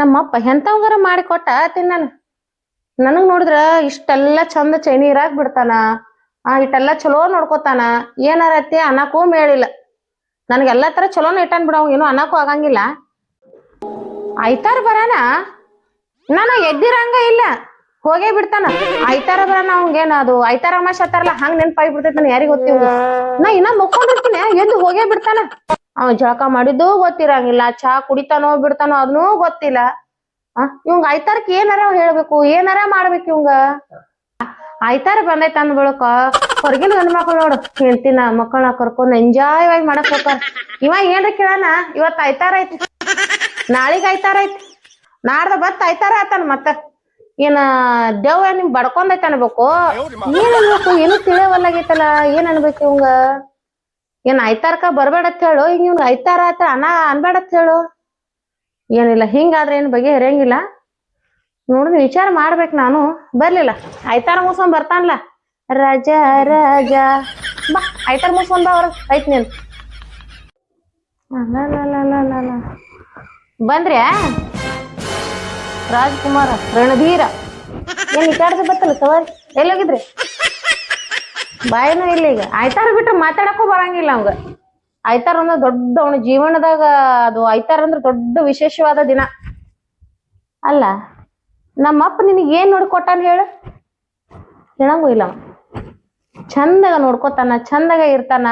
ನಮ್ಮಪ್ಪ ಎಂತವಂಗಾರ ಮಾಡಿ ಕೊಟ್ಟ ತಿನ್ನಾನ ನನಗ್ ನೋಡಿದ್ರ ಇಷ್ಟೆಲ್ಲ ಚಂದ ಚೈನಿ ಇರಾಕ್ ಬಿಡ್ತಾನ, ಆ ಇಟ್ಟೆಲ್ಲ ಚಲೋ ನೋಡ್ಕೋತಾನ, ಏನಾರ ಐತಿ ಅನ್ನಕ್ಕೂ ಮೇಳಿಲ್ಲ. ನನಗೆಲ್ಲಾ ತರ ಚಲೋನ ಇಟ್ಟಾನ್ ಬಿಡ ಏನು ಅನ್ನಕ್ಕೂ ಆಗಂಗಿಲ್ಲ. ಐತಾರ ಬರಾನ? ನಾನು ಎದ್ದಿರಂಗ ಇಲ್ಲ. ಹೋಗೇ ಬಿಡ್ತಾನ. ಐತಾರ ಬರಾನ ಅವಂಗೇನ ಅದು? ಐತಾರ ಅಮಾಶ್ ಹತ್ತಾರಲ್ಲ ಹಂಗ್ ನೆನ್ಪಾಗಿ ಬಿಡ್ತೈತಿ ನಾನು ಯಾರಿಗ್ ಗೊತ್ತಿವ್ ನಾ ಇನ್ನ ಮುಕ್ಕೊಂಡಿರ್ತೀನಿ, ಎದ್ದು ಹೋಗೇ ಬಿಡ್ತಾನ. ಅವ ಜಳಕ ಮಾಡಿದ್ದು ಗೊತ್ತಿರಂಗಿಲ್ಲ. ಚಾ ಕುಡಿತಾನೋ ಬಿಡ್ತಾನೋ ಅದನ್ನೂ ಗೊತ್ತಿಲ್ಲ. ಆ ಇವಂಗ ಐತಾರಕ್ ಏನಾರ ಹೇಳ್ಬೇಕು? ಏನಾರ ಮಾಡ್ಬೇಕು ಇವಂಗ? ಐತಾರ ಬಂದೈತ ಅಂದ್ ಬಳಕ ಹೊರಗಿನ ಗಂಡ ಮಕ್ಳು ನೋಡು ಹೇಳ್ತೀನ ಮಕ್ಕಳನ್ನ ಕರ್ಕೊಂಡ್ ಎಂಜಾಯ್ ಆಗಿ ಮಾಡಕ್ ಹೋಗ್ತಾರ. ಇವ ಏನ್ರ ಕೇಳಾನ? ಇವತ್ ಐತಾರ ಐತಿ ನಾಳಿಗ್ ಐತಾರ ಐತಿ ನಾಡ್ದ ಬತ್ ಐತಾರ ಆತನ ಮತ್ತ. ಏನ ದೇವ್ ನಿಮ್ ಬಡ್ಕೊಂಡೈತ ಅನ್ಬೇಕು. ಏನ್ ಅನ್ಬೇಕು? ಏನು ತಿಳಿಯವಲ್ಲಾಗೈತಲ್ಲ ಏನ್ ಅನ್ಬೇಕು ಇವಂಗ? ಏನ್ ಬರಬೇಡ ಬರ್ಬೇಡತ್ ಹೇಳು. ಹಿಂಗ ಇವ್ನ ಐತಾರ ಆತ ಅನ ಅನ್ಬೇಡತ್ ಹೇಳು. ಏನಿಲ್ಲ, ಹಿಂಗಾದ್ರೆ ಏನ್ ಬಗೆ ಹರಿಯಂಗಿಲ್ಲ ನೋಡಿದ್ ವಿಚಾರ ಮಾಡ್ಬೇಕು ನಾನು. ಬರ್ಲಿಲ್ಲ. ಐತಾರ ಮುಸ್ಕೊಂಡ್ ಬರ್ತಾನಲ್ಲ ರಜ ರಜ. ಬಾ, ಐತಾರ ಮುಸ್ಕೊಂಡ್ ಬಾ ಅವ್ರ ಐತ್ ನೀನ್. ಬಂದ್ರಿ ಬಂದ್ರ್ಯಾ? ರಾಜ್ಕುಮಾರ, ರಣಧೀರ. ಏನ್ ಈ ಬರ್ತಲ್ಲ ಸವಾರಿ? ಎಲ್ಲೋಗಿದ್ರಿ ಬಾಯಿನೂ ಇಲ್ಲ ಈಗ. ಆಯ್ತಾರ ಬಿಟ್ರೆ ಮಾತಾಡಕ್ಕೂ ಬರಂಗಿಲ್ಲ ಅವಂಗ. ಆಯ್ತಾರ ಅಂದ್ರೆ ದೊಡ್ಡ ಅವನ ಜೀವನದಾಗ ಅದು ಆಯ್ತಾರ ಅಂದ್ರೆ ದೊಡ್ಡ ವಿಶೇಷವಾದ ದಿನ. ಅಲ್ಲ, ನಮ್ಮಪ್ಪ ನಿನಗೆ ಏನ್ ನೋಡ್ಕೊಟ್ಟಾನ ಹೇಳು? ಹೇಳಂಗೂ ಇಲ್ಲ. ಚಂದಾಗ ನೋಡ್ಕೊತಾನ, ಚಂದಾಗ ಇರ್ತಾನ,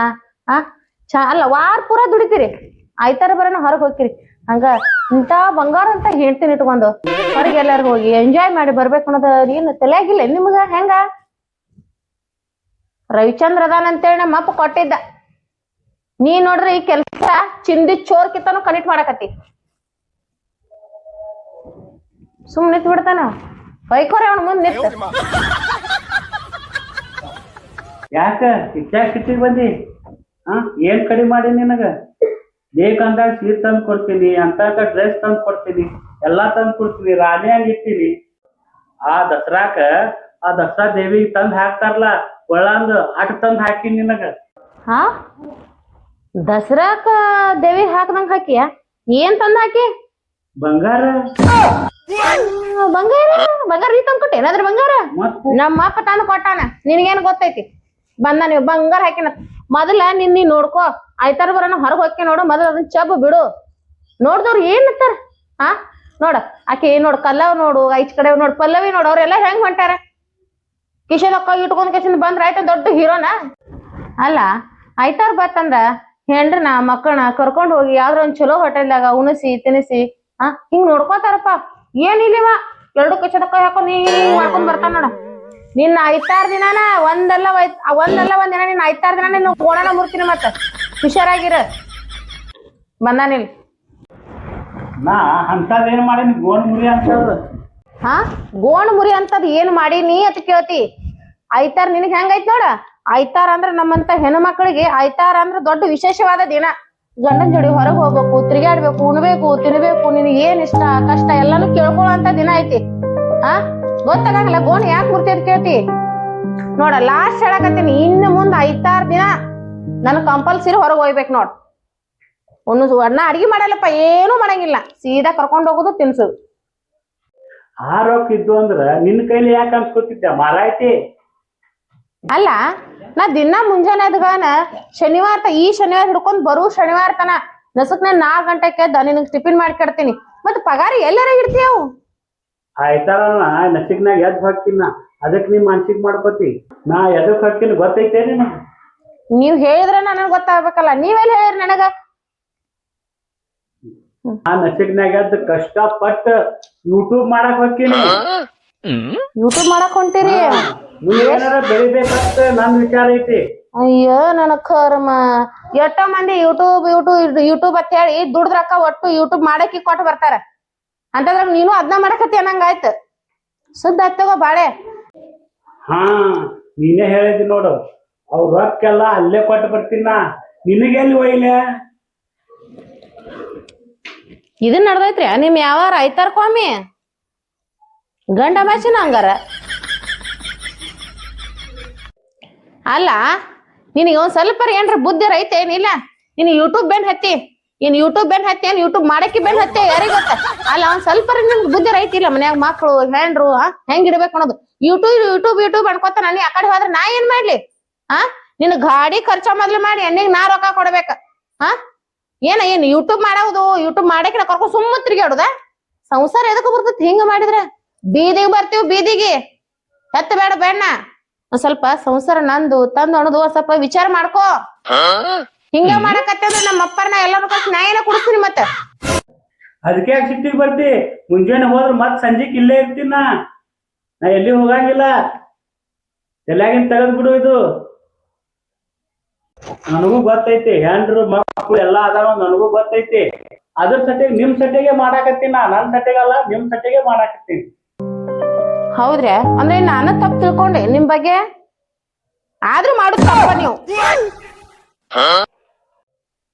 ಆ? ಚ, ಅಲ್ಲ, ವಾರ ಪೂರ ದುಡಿತೀರಿ. ಆಯ್ತಾರ ಬರೋಣ ಹೊರಗೆ ಹೋಗ್ತೀರಿ. ಹಂಗ ಇಂತ ಬಂಗಾರ ಅಂತ ಹೇಳ್ತೀನಿ ಇಟ್ಕೊಂಡು ಹೊರಗೆ ಎಲ್ಲಾರು ಹೋಗಿ ಎಂಜಾಯ್ ಮಾಡಿ ಬರ್ಬೇಕು ಅನ್ನೋದು ಏನು ತಲೆಯಾಗಿಲ್ಲ ನಿಮ್ಗ? ಹೆಂಗ? ರವಿಚಂದ್ರ ಅದಾನ ಅಂತೇಳಿ ನಮ್ಮ ಅಪ್ಪ ಕೊಟ್ಟಿದ್ದ. ನೀ ನೋಡ್ರಿ ಈ ಕೆಲ್ಸ ಚಿಂದಿ ಚೋರ್ ಕಿತ್ತನು ಕನೆಕ್ಟ್ ಮಾಡಕತ್ತಿ. ಸುಮ್ ನಿಂತ್ ಬಿಡ್ತಾನ? ಬೈಕೋರಿ ಅವ್ನ ಮುಂದ್ ನಿಂತ. ಯಾಕ? ಸಿಟ್ಟಿಗೆ ಬಂದಿ? ಹಾ ಏನ್ ಕಡಿಮೆ ಮಾಡಿ ನಿನಗ? ಬೇಕಂದಾಗ ಸೀರ್ ತಂದು ಕೊಡ್ತೀನಿ ಅಂತ ಡ್ರೆಸ್ ತಂದು ಕೊಡ್ತೀನಿ ಎಲ್ಲಾ ತಂದು ಕೊಡ್ತೀನಿ ರಾಣಿಯಾಗಿ ಇಟ್ಟಿನಿ. ಆ ದಸರಾಕ ಆ ದಸರಾ ದೇವಿಗೆ ತಂದ್ ಹಾಕ್ತಾರಲ್ಲ ಒಳಂದು ಆಟ ತಂದ್ ಹಾಕಿ ನಿನಗ. ಹಾ? ದಸರಾಕ ದೇವಿ ಹಾಕದಂಗ ಹಾಕಿಯ? ಏನ್ ತಂದ ಹಾಕಿ? ಬಂಗಾರ. ಬಂಗಾರ. ಬಂಗಾರ ನೀ ತಂದ್ ಕೊಟ್ಟೆ ಏನಾದ್ರ ಬಂಗಾರ? ನಮ್ಮ ಅಪ್ಪ ತಂದು ಕೊಟ್ಟಾನ. ನಿನಗೇನ್ ಗೊತ್ತೈತಿ? ಬಂದ ನೀವು ಬಂಗಾರ ಹಾಕಿನ ಮೊದಲ ನಿನ್ ನೀ ನೋಡ್ಕೋ. ಆಯ್ತಾರ ಬರೋಣ ಹೊರಗೆ ಹೋಗಿ ನೋಡು. ಮೊದಲ ಅದನ್ನ ಚಬ್ ಬಿಡು. ನೋಡ್ದವ್ರು ಏನ್ ಅಂತಾರ? ಹಾ? ನೋಡ. ಆಕೆ ನೋಡು ಕಲ್ಲವ್ ನೋಡು ಐಚ್ ಕಡೆ ನೋಡು ಪಲ್ಲವಿ ನೋಡು ಅವ್ರೆಲ್ಲ ಹೆಂಗ್ ಹೊಂಟಾರ ಕಿಶದಕ್ಕ ಇಟ್ಕೊಂಡ್ ಕಿಶನ್ ಬಂದ್ರ ಆಯ್ತ ದೊಡ್ಡ ಹೀರೋನ? ಅಲ್ಲ ಆಯ್ತಾರ ಬತ್ತಂದ್ರ ಹೆಂಡ್ರನ ಮಕ್ಕಳನ್ನ ಕರ್ಕೊಂಡ್ ಹೋಗಿ ಯಾವ್ದ್ರ ಒಂದ್ ಚಲೋ ಹೋಟೆಲ್ದಾಗ ಉಣಸಿ ತಿನಿಸಿ ಆ ಹಿಂಗ್ ನೋಡ್ಕೋತಾರಪ್ಪ. ಏನಿಲ್ಲಿವ ಎರಡು ಕಿಶದಕ್ಕ ಹಾಕೊಂಡ್ ಹಿಂಗ್ ಮಾಡ್ಕೊಂಡ್ ಬರ್ತಾನ ನೋಡ. ನಿನ್ನ ಐತಾರ ದಿನಾನ ಒಂದಲ್ಲ ಒಂದಲ್ಲ ಒಂದ್ ದಿನ ನಿನ್ನ ಐತಾರ ದಿನ ನಿನ್ನ ಕೋಣನ ಮುರ್ತೀನಿ ಮತ್ತ. ಹುಷಾರಾಗಿರ. ಬಂದಾನಿಲ್ ನಾ ಅಂತದ್ ಏನ್ ಮಾಡೀನಿ? ಗೋಣ ಮುರಿ ಅಂತ ಹಾ ಗೋಣ ಮುರಿ ಅಂತದ್ ಏನ್ ನೀ ಅಂತ ಕೇಳ್ತಿ? ಐತಾರ್ ನಿನಗ್ ಹೆಂಗೈತ್ ನೋಡ? ಐತಾರ ಅಂದ್ರ ನಮ್ಮಂತ ಹೆಣ್ಣು ಮಕ್ಕಳಿಗೆ ಐತಾರ ಅಂದ್ರ ದೊಡ್ಡ ವಿಶೇಷವಾದ ದಿನ. ಗಂಡನ ಜೋಡಿ ಹೊರಗ್ ಹೋಗ್ಬೇಕು ತಿರುಗಾಡ್ಬೇಕು ಉಣ್ಬೇಕು, ತಿನ್ಬೇಕು, ನಿನಗೆ ಏನ್ ಇಷ್ಟ, ಕಷ್ಟ ಎಲ್ಲಾನು ಕೇಳ್ಕೊಳ್ಳೋ ದಿನ ಐತಿ. ಆ? ಗೊತ್ತಾಗಲ್ಲ ಗೋಣ್ ಯಾಕೆ ಮುರ್ತಿ ಅಂತ ಕೇಳ್ತಿ? ನೋಡ ಲಾಸ್ಟ್ ಹೇಳಕತ್ತೀನಿ, ಇನ್ನು ಮುಂದೆ ಐತಾರ್ ದಿನ ನನ್ ಕಂಪಲ್ಸರಿ ಹೊರಗ್ ಹೋಗ್ಬೇಕು ನೋಡ್. ಒಂದು ಅಣ್ಣ ಅಡಿಗೆ ಮಾಡಲ್ಲಪ್ಪ, ಏನು ಮಾಡಂಗಿಲ್ಲ. ಸೀದಾ ಕರ್ಕೊಂಡು ಹೋಗುದು, ತಿನ್ಸುದು. ಆರೋಗ್ಯ ಇದ್ದು ಅಂದ್ರ ನಿನ್ನ ಕೈಲಿ ಯಾಕೆ ಅನ್ಸ್ಕೊತಿದ್ದೆ ಮಾರಾಯ್ತಿ? ಅಲ್ಲ ನಾ ದಿನ ಮುಂಜಾನೆ ಎದ್ಗಾನ ಶನಿವಾರ ತ- ಈ ಶನಿವಾರ ಹಿಡ್ಕೊಂಡ್ ಬರು ಶನಿವಾರ ತನ ನಸಕ್ನೆ ನಾಲ್ಕ್ ಗಂಟೆಗೆ ಎದ್ದ ನಿನಗ್ ಟಿಫಿನ್ ಮಾಡಿ ಕೊಡ್ತೀನಿ ಮತ್ ಪಗಾರ ಎಲ್ಲಾರ ಇಡ್ತೀಯವು ಆಯ್ತಾರಲ್ಲ ನಸಿಗ್ನಾಗ ಎದ್ ಹಾಕಿನ ಅದಕ್ ನೀ ಮನ್ಸಿಗ್ ಮಾಡ್ಕೋತಿ. ನಾ ಎದಕ್ ಹಾಕಿನ ಗೊತ್ತೈತೆ ನಿನಗ? ನೀವ್ ಹೇಳಿದ್ರೆ ನನಗ್ ಗೊತ್ತಾಗ್ಬೇಕಲ್ಲ ನೀವೆಲ್ಲ ಹೇಳಿರಿ ನನಗ? ಆ ನಸಿಗ್ನಾಗ ಎದ್ದು ಕಷ್ಟಪಟ್ಟು ಯೂಟ್ಯೂಬ್ ಮಾಡಕ್ ಹೋಗ್ತೀನಿ. ಯೂಟ್ಯೂಬ್ ಮಾಡಕ್ ಹೊಂಟಿರಿ? ನೀ ಏನಾರ ಬೆಳಿಬೇಕಂತ ನನ್ ವಿಚಾರ ಐತಿ. ಅಯ್ಯೋ ನನ ಕರ್ಮ. ಎಷ್ಟೋ ಮಂದಿ ಯೂಟ್ಯೂಬ್ ಯೂಟ್ಯೂಬ್ ಯೂಟ್ಯೂಬ್ ಅಂತ ಹೇಳಿ ದುಡ್ದ್ರಕ್ಕ ಒಟ್ಟು ಯೂಟ್ಯೂಬ್ ಮಾಡಕ್ಕೆ ಕೊಟ್ಟು ಬರ್ತಾರ. ಅಂತಂದ್ರ ನೀನು ಅದನ್ನ ಮಾಡಕತ್ತಿ ಅನ್ನಂಗಾಯ್ತು ಸುದ್ದ ಹತ್ತಗೋ ಬಾಳೆ. ಹಾ ನೀನೇ ಹೇಳಿದಿ ನೋಡು. ಅವ್ರ ರೊಕ್ಕೆಲ್ಲ ಅಲ್ಲೇ ಕೊಟ್ಟು ಬರ್ತೀನ ನಿನಗೆಲ್ಲಿ ಒಯ್ಲೆ? ಇದನ್ ನಡ್ದೈತ್ರಿ. ನಿಮ್ ಯಾವ ರೈತರ್ ಸ್ವಾಮಿ ಗಂಡ ಮಾಚಿನ ಹಂಗಾರ? ಅಲ್ಲ, ನಿನಗೆ ಒಂದ್ ಸ್ವಲ್ಪ ಏನ್ರ ಬುದ್ಧಿ ರೈತ ಏನಿಲ್ಲ? ನೀನು ಯೂಟ್ಯೂಬ್ ಬೆನ್ ಹತ್ತಿ. ಇನ್ ಯೂಟ್ಯೂಬ್ ಬೆನ್ ಹತ್ತಿ, ಏನ್ ಯೂಟ್ಯೂಬ್ ಮಾಡಕ್ಕೆ ಬೆನ್ ಹತ್ತಿ, ಯಾರಿಗ ಅಲ್ಲ, ಒಂದ್ ಸ್ವಲ್ಪ ಬುದ್ಧಿ ರೈತಿಲ್ಲ ಮನ್ಯಾಗ ಮಕ್ಳು, ಹೆಂಡ್ರು ಹೆಂಗ್ ಇಡ್ಬೇಕು ಅನ್ನೋದು. ಯೂಟ್ಯೂಬ್ ಯೂಟ್ಯೂಬ್ ಯೂಟ್ಯೂಬ್ ಅನ್ಕೋತ ನಾನು ಆ ಕಡೆ ಹೋದ್ರೆ ನಾ ಏನ್ ಮಾಡ್ಲಿ? ಆ ನಿನ್ ಗಾಡಿ ಖರ್ಚ ಮೊದ್ಲು ಮಾಡಿ, ಎಣ್ಣೆಗೆ ನಾ ರೊಕ್ಕ ಕೊಡ್ಬೇಕ. ಹಾ ಏನ, ಏನ್ ಯೂಟ್ಯೂಬ್ ಮಾಡೋದು ಯೂಟ್ಯೂಬ್ ಮಾಡಕ್ಕೆ ಕರ್ಕೊಂಡ್ ಸುಮ್ಮ ತಿರ್ಗಾಡುದ ಸಂಸಾರ ಎದಕ್ ಬರ್ತೈತಿ ಹಿಂಗ ಮಾಡಿದ್ರ? ಬೀದಿಗೆ ಬರ್ತೀವಿ ಬೀದಿಗೆ. ಎತ್ತ ಬೇಡ ಬೇಡ ಒಂದ್ ಸ್ವಲ್ಪ ಸಂಸಾರ ನಂದು ತಂದು ಅನ್ನೋದು ಒಂದ್ ಸ್ವಲ್ಪ ವಿಚಾರ ಮಾಡ್ಕೋ. ಹಿಂಗ ಮಾಡಕತ್ತಂದ್ರೆ ನಮ್ಮ ಅಪ್ಪರ್ನ ಎಲ್ಲಾರು ಕಳ್ಸಿ ನಾ ಏನ ಕುಡಿಸ್ತೀನಿ ಮತ್ತೆ. ಅದಕ್ಕೆ ಯಾಕೆ ಸಿಟ್ಟಿಗೆ ಬರ್ತಿ? ಮುಂಜಾನೆ ಹೋದ್ರೆ ಮತ್ ಸಂಜೆಕ್ ಇಲ್ಲೇ ಇರ್ತೀನಿ ನಾ. ನಾ ಎಲ್ಲಿ ಹೋಗಂಗಿಲ್ಲ. ಎಲ್ಲಾಗಿನ್ ತೆಗೆದ್ ಬಿಡು ಇದು. ನನಗೂ ಗೊತ್ತೈತಿ ಹೆಂಡ್ರು ಮಕ್ಕಳು ಎಲ್ಲಾ ಅದಾವ ನನಗೂ ಗೊತ್ತೈತಿ. ಅದ್ರ ಸಟ್ಟಿಗೆ ನಿಮ್ ಸಟ್ಟಿಗೆ ಮಾಡಾಕತ್ತೀನಿ ನಾ ನನ್ ಸಟ್ಟಿಗಲ್ಲ ನಿಮ್ ಸಟ್ಟಿಗೆ ಮಾಡಾಕತ್ತೀನಿ. ಹೌದ್ರಾ? ಅಂದ್ರೆ ನಾನು ತಪ್ಪು ತಿಳ್ಕೊಂಡೆ. ನಿಮ್ ಬಗ್ಗೆ ಆದ್ರೂ ಮಾಡು ತಪ್ಪ ನೀವು?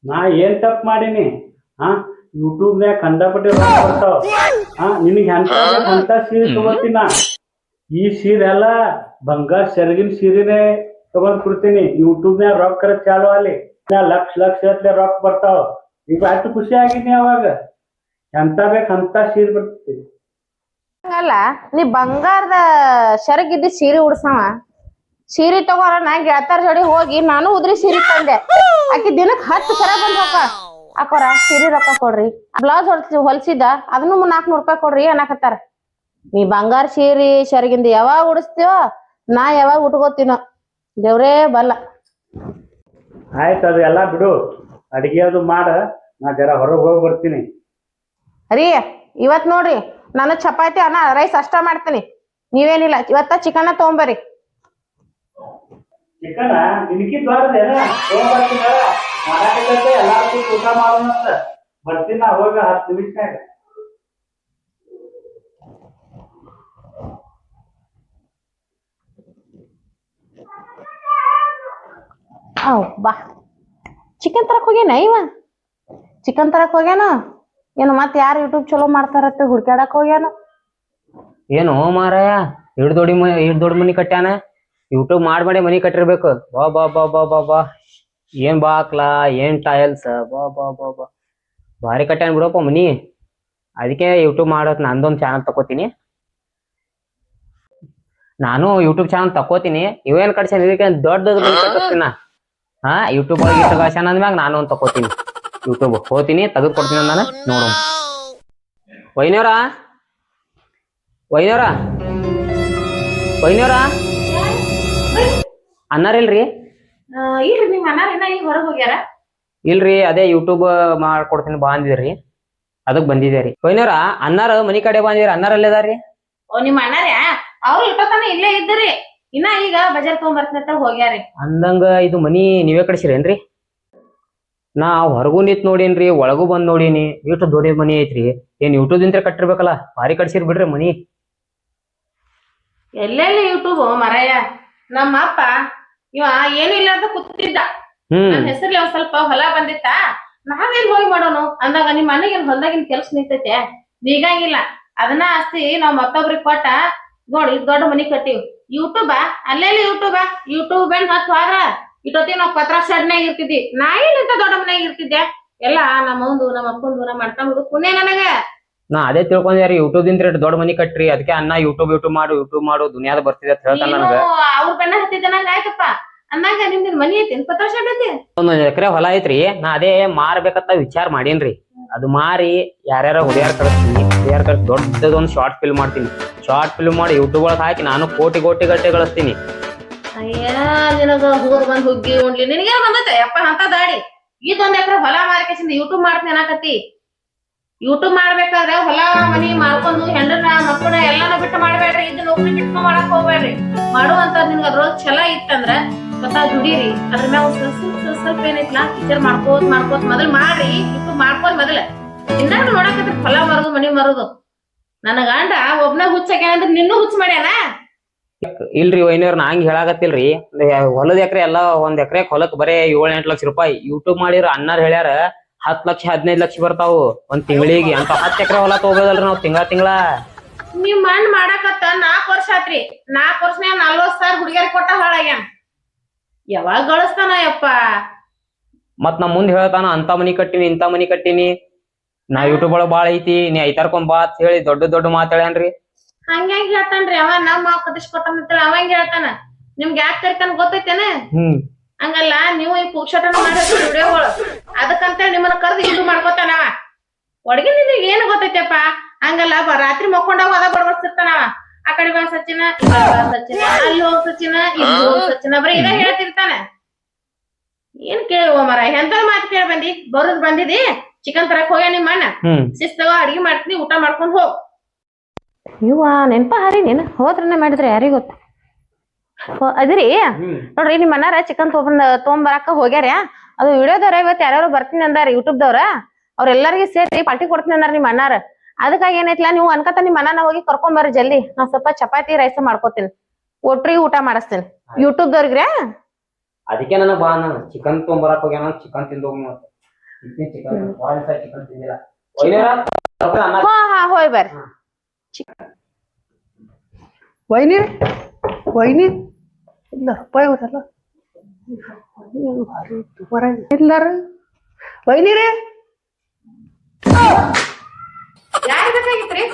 ನಾ ಏನ್ ತಪ್ಪು ಮಾಡೀನಿ? ಹಾ? ಯೂಟ್ಯೂಬ್ನ್ಯಾಗ ಕಂಡಪಟ್ಟಿ ಪಟ್ಟಿ ಬರ್ತಾವ. ಹಾ? ನಿನಗೆ ಎಂತ ಅಂತ ಸೀರೆ ತಗೋತೀನ ಈ ಸೀರೆ ಎಲ್ಲ ಬಂಗಾರ ಸೆರಗಿನ ಸೀರೆನೇ ತಗೊಂಡ್ ಕೊಡ್ತೀನಿ ಯೂಟ್ಯೂಬ್ನ್ಯಾಗ ರೊಕ್ಕ ಚಾಲು ಅಲ್ಲಿ. ನಾ ಲಕ್ಷ ಲಕ್ಷ ಗಟ್ಲೆ ರೊಕ್ಕ ಬರ್ತಾವ. ಈಗ ಅಷ್ಟು ಖುಷಿ ಆಗಿನಿ ಅವಾಗ. ಎಂತ ಬೇಕಂತ ಅಂತ ಸೀರೆ ಬರ್ತೈತಿ ಅಲ್ಲ ನೀ ಬಂಗಾರದ ಶರಗಿದ್ದ ಸೀರೆ ಉಡ್ಸವ. ಸೀರೆ ತಗೋರ ನಾ ಗೆಳತಾರ ಜೋಡಿ ಹೋಗಿ ನಾನು ಉದ್ರಿ ಸೀರೆ ತಂದೆ. ಆಕಿ ದಿನಕ್ ಹತ್ತು ಸರ ಬಂದ್ ರೊಕ್ಕ. ಹಾಕೋರ ಸೀರೆ ರೊಕ್ಕ ಕೊಡ್ರಿ. ಬ್ಲೌಸ್ ಹೊಲ್ಸಿ ಹೊಲ್ಸಿದ ಅದನ್ನು ನಾಲ್ಕನೂರ್ ರೂಪಾಯಿ ಕೊಡ್ರಿ ಅನ್ನಕತ್ತಾರ. ನೀ ಬಂಗಾರ ಸೀರೆ ಶರಗಿಂದ ಯಾವಾಗ ಉಡಿಸ್ತೀವೋ ನಾ ಯಾವಾಗ ಉಟ್ಕೋತೀನೋ. ದೇವ್ರೇ ಬಲ್ಲ. ಆಯ್ತು ಅದು ಎಲ್ಲ ಬಿಡು. ಅಡಿಗೆ ಅದು ಮಾಡ. ನಾ ಜರ ಹೊರಗೆ ಹೋಗಿ ಬರ್ತೀನಿ. ರೀ ಇವತ್ ನೋಡ್ರಿ. ನಾನು ಚಪಾತಿ ಅನ್ನ ರೈಸ್ ಅಷ್ಟ ಮಾಡ್ತೀನಿ. ನೀವೇನಿಲ್ಲ ಇವತ್ತ ಚಿಕನ್ ತಗೊಂಬರ್ರಿ. ಬಾ. ಚಿಕನ್ ತರಕ್ ಹೋಗ್ಯಾನ ಇವ? ಚಿಕನ್ ತರಕ್ ಹೋಗ್ಯಾನ? ಏನು ಮತ್ತೆ ಯಾರು ಯೂಟ್ಯೂಬ್ ಚಲೋ ಮಾಡ್ತಾರತ್ತ ಹುಡ್ಕ್ಯಾಡಕ್ ಹೋಗ್ಯಾನ? ಏನು ಮಾರಾಯ ದೊಡ್ಡ ಮ ಇಡ್ ದೊಡ್ಡ ಮನಿ ಕಟ್ಟ್ಯಾನ ಯೂಟ್ಯೂಬ್ ಮಾಡ್ಬೇಡಿ ಮಾಡಿ ಮನಿ ಕಟ್ಟಿರ್ಬೇಕು. ಬಾ ಬಾ ಬಾ ಬಾ ಬಾ ಬಾ. ಏನ್ ಬಾಕ್ಲಾ ಏನ್ ಟೈಲ್ಸ್ ಬಾ ಬಾ ಬಾ ಬಾ. ಭಾರಿ ಕಟ್ಟ್ಯಾನ ಬಿಡಪ್ಪ ಮನಿ. ಅದಕ್ಕೆ ಯೂಟ್ಯೂಬ್ ಮಾಡೋತ್ ನಂದೊಂದ್ ಚಾನಲ್ ತಕೋತೀನಿ ನಾನು ಯೂಟ್ಯೂಬ್ ಚಾನಲ್ ತಕೋತೀನಿ ಇವೇನ್ ಕಟ್ಸ್ಯಾನ? ಇದಕ್ಕೆ ದೊಡ್ಡದು ಮನಿ ಕಟ್ಟಿಸ್ತೀನ ಹಾ ಯೂಟ್ಯೂಬ್ ಒಳಗೆ ಕಳ್ಸ್ಯಾನ ಅಂದ್ಮ್ಯಾಗ ನಾನು ಒಂದ್ ತಕೋತೀನಿ ಯೂಟ್ಯೂಬ್ ಹೋತೀನಿ ತೆಗೆದು ಕೊಡ್ತೀನಿ ನಾನು ನೋಡು. ವೈನವ್ರ ವೈನವ್ರ ವೈನವ್ರ ಅನ್ನಾರಿಲ್ರಿ ಇಲ್ರಿ? ನಿಮ್ ಅಣ್ಣ ಇನ್ನ ಈಗ ಹೊರಗ್ ಹೋಗ್ಯಾರ? ಇಲ್ರಿ ಅದೇ ಯೂಟ್ಯೂಬ್ ಮಾಡ್ಕೊಡ್ತೀನಿ ಬಾ ಅಂದಿದ್ರಿ. ಅದಕ್ ಬಂದಿದೆ ರೀ. ವೈನವ್ರ ಅನ್ನಾರ ಮನಿ ಕಡೆ ಬಂದಿರ ಅನ್ನಾರ ಅಲ್ಲಿದಾರ್ರಿ ಓ ನಿಮ್ ಅಣ್ಣರ್ಯಾ ಅವ್ರು ಇಟ್ಟತನ ಇಲ್ಲೇ ಇದ್ರಿ. ಇನ್ನ ಈಗ ಬಜಾರ್ ತಗೊಂಬರ್ತಂತ ಹೋಗ್ಯಾರಿ ಅಂದಂಗ ಇದು ಮನಿ ನೀವೇ ಕಟ್ಸಿರೇನ್ರಿ? ನಾ ಹೊರಗು ನಿಂತ್ ನೋಡೀನ್ರಿ ಒಳಗೂ ಬಂದ್ ನೋಡೀನಿ. ಇಷ್ಟು ದೊಡ್ಡ ಮನಿ ಐತ್ರಿ. ಏನ್ ಯೂಟ್ಯೂಬ್ ದಿಂತ್ರ ಕಟ್ಟಿರ್ಬೇಕಲ್ಲ? ಭಾರಿ ಕಟ್ಸಿರ್ ಬಿಡ್ರಿ ಮನಿ. ಎಲ್ಲೆಲ್ಲಿ ಯೂಟ್ಯೂಬ್ ಮರಯ್ಯ ನಮ್ಮ ಅಪ್ಪ ಇವ ಏನು ಇಲ್ಲ ಅಂತ ಕೂತಿದ್ದ. ಹ್ಮ್. ನನ್ನ ಹೆಸರ್ಲಿ ಒಂದ್ ಸ್ವಲ್ಪ ಹೊಲ ಬಂದಿತ್ತ? ನಾವೇನ್ ಹೋಗಿ ಮಾಡೋನು? ಅಂದಾಗ ನಿಮ್ ಮನೆಗೆ ಹೊಲದಾಗಿನ ಕೆಲ್ಸ ನಿಂತೈತೆ? ಬೀಗಂಗಿಲ್ಲ. ಅದನ್ನ ಆಸ್ತಿ ನಾವ್ ಮತ್ತೊಬ್ರಿಗೆ ಕೊಟ್ಟ ನೋಡಿ ದೊಡ್ಡ ಮನಿ ಕಟ್ಟಿವ್. ಯೂಟ್ಯೂಬ ಅಲ್ಲೆಲ್ಲಿ ಯೂಟ್ಯೂಬ ಯೂಟ್ಯೂಬ್ ಏನ್ ಮತ್ತ ಹೋದ್ರ ಇಟ್ಟೊತ್ತಿ ನಾವ್ ಪತ್ರ ಶೆಡ್ನ್ಯಾಗ ಇರ್ತಿದ್ವಿ. ನಾ ಏನಿಂತ ದೊಡ್ಡ ಮನ್ಯಾಗ ಇರ್ತಿದ್ದೆ? ಎಲ್ಲ ನಮ್ಮ ಅವಂದು ನಮ್ಮ ಅಪ್ಪಂದು ನಮ್ಮ ಅಣ್ಣಂದು ಪುಣ್ಯ ನನಗ. ನಾ ಅದೇ ತಿಳ್ಕೊಂಡ್ಯಾರಿ ಯೂಟ್ಯೂಬ್ ಇಷ್ಟ್ ದೊಡ್ಡ ಮನಿ ಕಟ್ರಿ ಅದಕ್ಕೆ ಅನ್ನ ಯೂಟ್ಯೂಬ್ ಯೂಟ್ಯೂಬ್ ಮಾಡು ಯೂಟ್ಯೂಬ್ ಮಾಡು ದುನಿಯಾದ ಬರ್ತಿದೆ ಅಂತ ಹೇಳ್ತಾನ ನೀನು ನನಗ. ಅವ್ರ ಬೆನ್ನ ಹತ್ತಿದ್ದೆ ನಂಗ ಆಯ್ತಪ್ಪ. ಅಂದಾಗ ನಿಮ್ದಿನ್ ಮನಿ ಐತಿ ಪತ್ರ ಶೆಡ್ ಐತಿ. ಒಂದೊಂದ್ ಎಕರೆ ಹೊಲ ಐತ್ರಿ ನಾ ಅದೇ ಮಾರ್ಬೇಕಂತ ವಿಚಾರ ಮಾಡೀನ್ರಿ ಅದು ಮಾರಿ ಯಾರ್ಯಾರ ಹುಡಿಯಾರ ಕಳಿಸ್ತೀನಿ ಹುಡಿಯಾರ ಕಳಿಸಿ ದೊಡ್ಡದೊಂದು ಶಾರ್ಟ್ ಫಿಲ್ಮ್ ಮಾಡ್ತೀನಿ. ಶಾರ್ಟ್ ಫಿಲ್ಮ್ ಮಾಡಿ ಯೂಟ್ಯೂಬ್ ಒಳಗೆ ಹಾಕಿ ನಾನು ಕೋಟಿ ಕೋಟಿ ಗಟ್ಟೆ ಗಳಿಸ್ತೀನಿ ಅಯ್ಯ, ನಿನಗ ಹೋಗ್ ಬಂದ್ ಹುಗ್ಗಿ ಉಣ್ಲಿ ನಿನಗೇನ್ ಬಂದೈತೆ? ಅಪ್ಪ ಅಂತ ದಾಡಿ. ಇದೊಂದ್ ಎಕರೆ ಹೊಲ ಮಾರ್ಕೇಸಿಂದ ಯೂಟ್ಯೂಬ್ ಮಾಡ್ತೀನಿ ಅನ್ನಕತ್ತಿ. ಯೂಟ್ಯೂಬ್ ಮಾಡ್ಬೇಕಾದ್ರೆ ಹೊಲ ಮನಿ ಮಾಡ್ಕೊಂಡು ಹೆಂಡನ ಮಕ್ಕಳ ಎಲ್ಲಾನು ಬಿಟ್ಟು ಮಾಡ್ಬೇಡ್ರಿ. ಇದು ನೌಕರಿ ಬಿಟ್ಟು ಮಾಡಕ್ ಹೋಗ್ಬೇಡ್ರಿ. ಮಾಡುವಂತ ನಿನ್ಗ ಅದ್ರೊಳಗ್ ಛಲ ಇತ್ತಂದ್ರ ಸ್ವತಃ ದುಡೀರಿ. ಅದ್ರ ಮ್ಯಾಗ ಸ್ವಲ್ಪ ಸ್ವಲ್ಪ ಏನೈತ್ಲಾ? ಟೀಚರ್ ಮಾಡ್ಕೋತ್ ಮಾಡ್ಕೋತ್ ಮೊದಲ್ ಮಾಡ್ರಿ. ಯೂಟ್ಯೂಬ್ ಮಾಡ್ಕೊಂಡ್ ಮೊದಲ. ಇನ್ನಾಗ ನೋಡಕತ್ತಿ ಹೊಲ ಮರದು, ಮನಿ ಮರದು. ನನ್ನ ಗಂಡ ಒಬ್ನ ಹುಚ್ಚಾಗ್ಯಾನಂದ್ರ ನಿನ್ನೂ ಹುಚ್ಚ ಮಾಡ್ಯಾನ? ಇಲ್ರಿ ವೈನವ್ರ ನಾ ಹಂಗ ಹೇಳಾಕತ್ತಿಲ್ರಿ. ಹೊಲದ ಎಕರೆ ಎಲ್ಲ ಒಂದ್ ಎಕರೆ ಹೊಲಕ್ ಬರೇ ಏಳ್ ಎಂಟ್ ಲಕ್ಷ ರೂಪಾಯಿ. ಯೂಟ್ಯೂಬ್ ಮಾಡಿರ ಅನ್ನಾರ್ ಹೇಳ್ಯಾರ ಹತ್ ಲಕ್ಷ ಹದಿನೈದ್ ಲಕ್ಷ ಬರ್ತಾವು. ಒಂದ್ ತಿಂಗಳಿಗೆ ಅಂತ ಹತ್ ಎಕರೆ ಹೊಲ ತಗೋಬೋದಲ್ರಿ ನಾವ್ ತಿಂಗಳ ತಿಂಗಳ. ನೀವ್ ಮಣ್ಣ ಮಾಡಾಕತ್ತ ನಾಕ್ ವರ್ಷ ಆತ್ರಿ. ನಾಲ್ಕು ವರ್ಷನ್ಯಾಗ ನಲ್ವತ್ ಸಾವಿರ ಹುಡುಗಿಯರ್ ಕೊಟ್ಟ ಹಾಳಾಗ್ಯಾನ. ಯಾವಾಗ ಗಳಿಸ್ತಾನ ಯಪ್ಪ. ಮತ್ ನಾ ಮುಂದ್ ಹೇಳ್ತಾನ ಅಂತ ಮನಿ ಕಟ್ಟಿನಿ ಇಂತ ಮನಿ ಕಟ್ಟಿನಿ. ನಾ ಯೂಟ್ಯೂಬ್ ಒಳಗ್ ಬಾಳ ಐತಿ ನೀ ಐತಾರ್ಕೊಂಡ್ ಬಾ ಅಂತ ಹೇಳಿ ದೊಡ್ಡ ದೊಡ್ಡ ಮಾತಾಡ್ಯಾನ್ರಿ. ಹಂಗ ಹೆಂಗ್ ಹೇಳ್ತಾನ್ರಿ ಅವ ನಾವ್ ಮಾವ್ ಕಟ್ಟಿಸ್ಕೊತಾನ ಅಂತೇಳಿ ಹೆಂಗ್ ಹೇಳ್ತಾನ. ನಿಮ್ಗೆ ಯಾಕೆ ಕರಿತಾನ ಗೊತ್ತೈತೇನ? ಹ್ಮ್. ಹಂಗಲ್ಲ ನೀವು ಈ ಪುಕ್ಷಟನ ಮಾಡೋದು ವಿಡಿಯೋಗಳು ಅದಕ್ಕಂತ ನಿಮ್ಮನ್ನ ಕರೆದು ಇದು ಮಾಡ್ಕೋತಾನವ ನಿಮಗೆ ಏನು ಗೊತ್ತೈತಪ್ಪ? ಹಂಗಲ್ಲ ಬ- ರಾತ್ರಿ ಮಕ್ಕೊಂಡಾಗ ಅದ ಬಡಬಡಿಸ್ತಿರ್ತಾನವ ಆ ಕಡೆ ಬಾ ಸಚಿನ ಈ ಕಡೆ ಬಾ ಸಚಿನ ಅಲ್ಲಿ ಹೋಗ್ ಸಚಿನ ಇಲ್ಲಿ ಹೋಗ್ ಸಚಿನ ಬರೀ ಇದ ಹೇಳ್ತಿರ್ತಾನ. ಏನ್ ಕೇಳುವ ಮರ ಎಂತ ಮಾತು ಕೇಳಿ ಬಂದಿ? ಬರೋದ್ ಬಂದಿದಿ? ಚಿಕನ್ ತರಕ್ ಹೋಗ್ಯ ನಿಮ್ಮ ಅಣ್ಣ ಹ್ಮ್ ಶಿಸ್ತವ ಅಡಿಗೆ ಮಾಡ್ತೀನಿ ಊಟ ಮಾಡ್ಕೊಂಡ್ ಹೋಗ್. ಇವ ನೆನಪ ಹಾರಿ ನೀನು ಹೋದ್ರನ್ನ ಮಾಡಿದ್ರೆ ಯಾರಿಗ್ ಗೊತ್ತ? ಅದಿರಿ ನೋಡ್ರಿ ನಿಮ್ಮ ಅಣ್ಣಾರ ಚಿಕನ್ ತೊಗೊಂಡ್ ತೊಗೊಂಬರಾಕ ಹೋಗ್ಯಾರ. ಅದು ವಿಡಿಯೋದವ್ರ ಇವತ್ತು ಯಾರ್ಯಾರು ಬರ್ತೀನಿ ಅಂದಾರ ಯೂಟ್ಯೂಬ್ ದವ್ರ. ಅವ್ರೆಲ್ಲರಿಗೂ ಸೇರಿ ಪಾರ್ಟಿ ಕೊಡ್ತೀನಿ ಅಂದಾರ ನಿಮ್ಮ ಅಣ್ಣಾರ ಅದಕ್ಕಾಗಿ ಏನೈತಿಲ್ಲ ನೀವು ಅನ್ಕತ ನಿಮ್ ಅಣ್ಣನ ಹೋಗಿ ಕರ್ಕೊಂಬರ್ರಿ ಜಲ್ದಿ. ನಾ ಸ್ವಲ್ಪ ಚಪಾತಿ ರೈಸ್ ಮಾಡ್ಕೋತೀನಿ. ಒಟ್ರಿ ಊಟ ಮಾಡಿಸ್ತೀನಿ. ಯೂಟ್ಯೂಬ್ ದವ್ರಿಗ್ರೆ? ಅದಕ್ಕೆ ನನಗ ಬಾ ನಾನು ಚಿಕನ್ ತೊಗೊಂಬರಕ್ ಹೋಗ್ಯಾನ ಚಿಕನ್ ತಿಂದು ಚಿಕನ್ ಚಿಕನ್ ತಿಂದಿಲ್ಲ. ಹೋಯ್ ಬರ್ರಿ. ವೈನಿ? ವೈನಿ? ಇಲ್ಲ ರೂಪಾಯಿ ಅವರಲ್ಲ ಇಲ್ಲಾರ ವೈನಿ ರೀ? ಯಾರ್ ಬೇಕಾಗಿತ್ರಿ?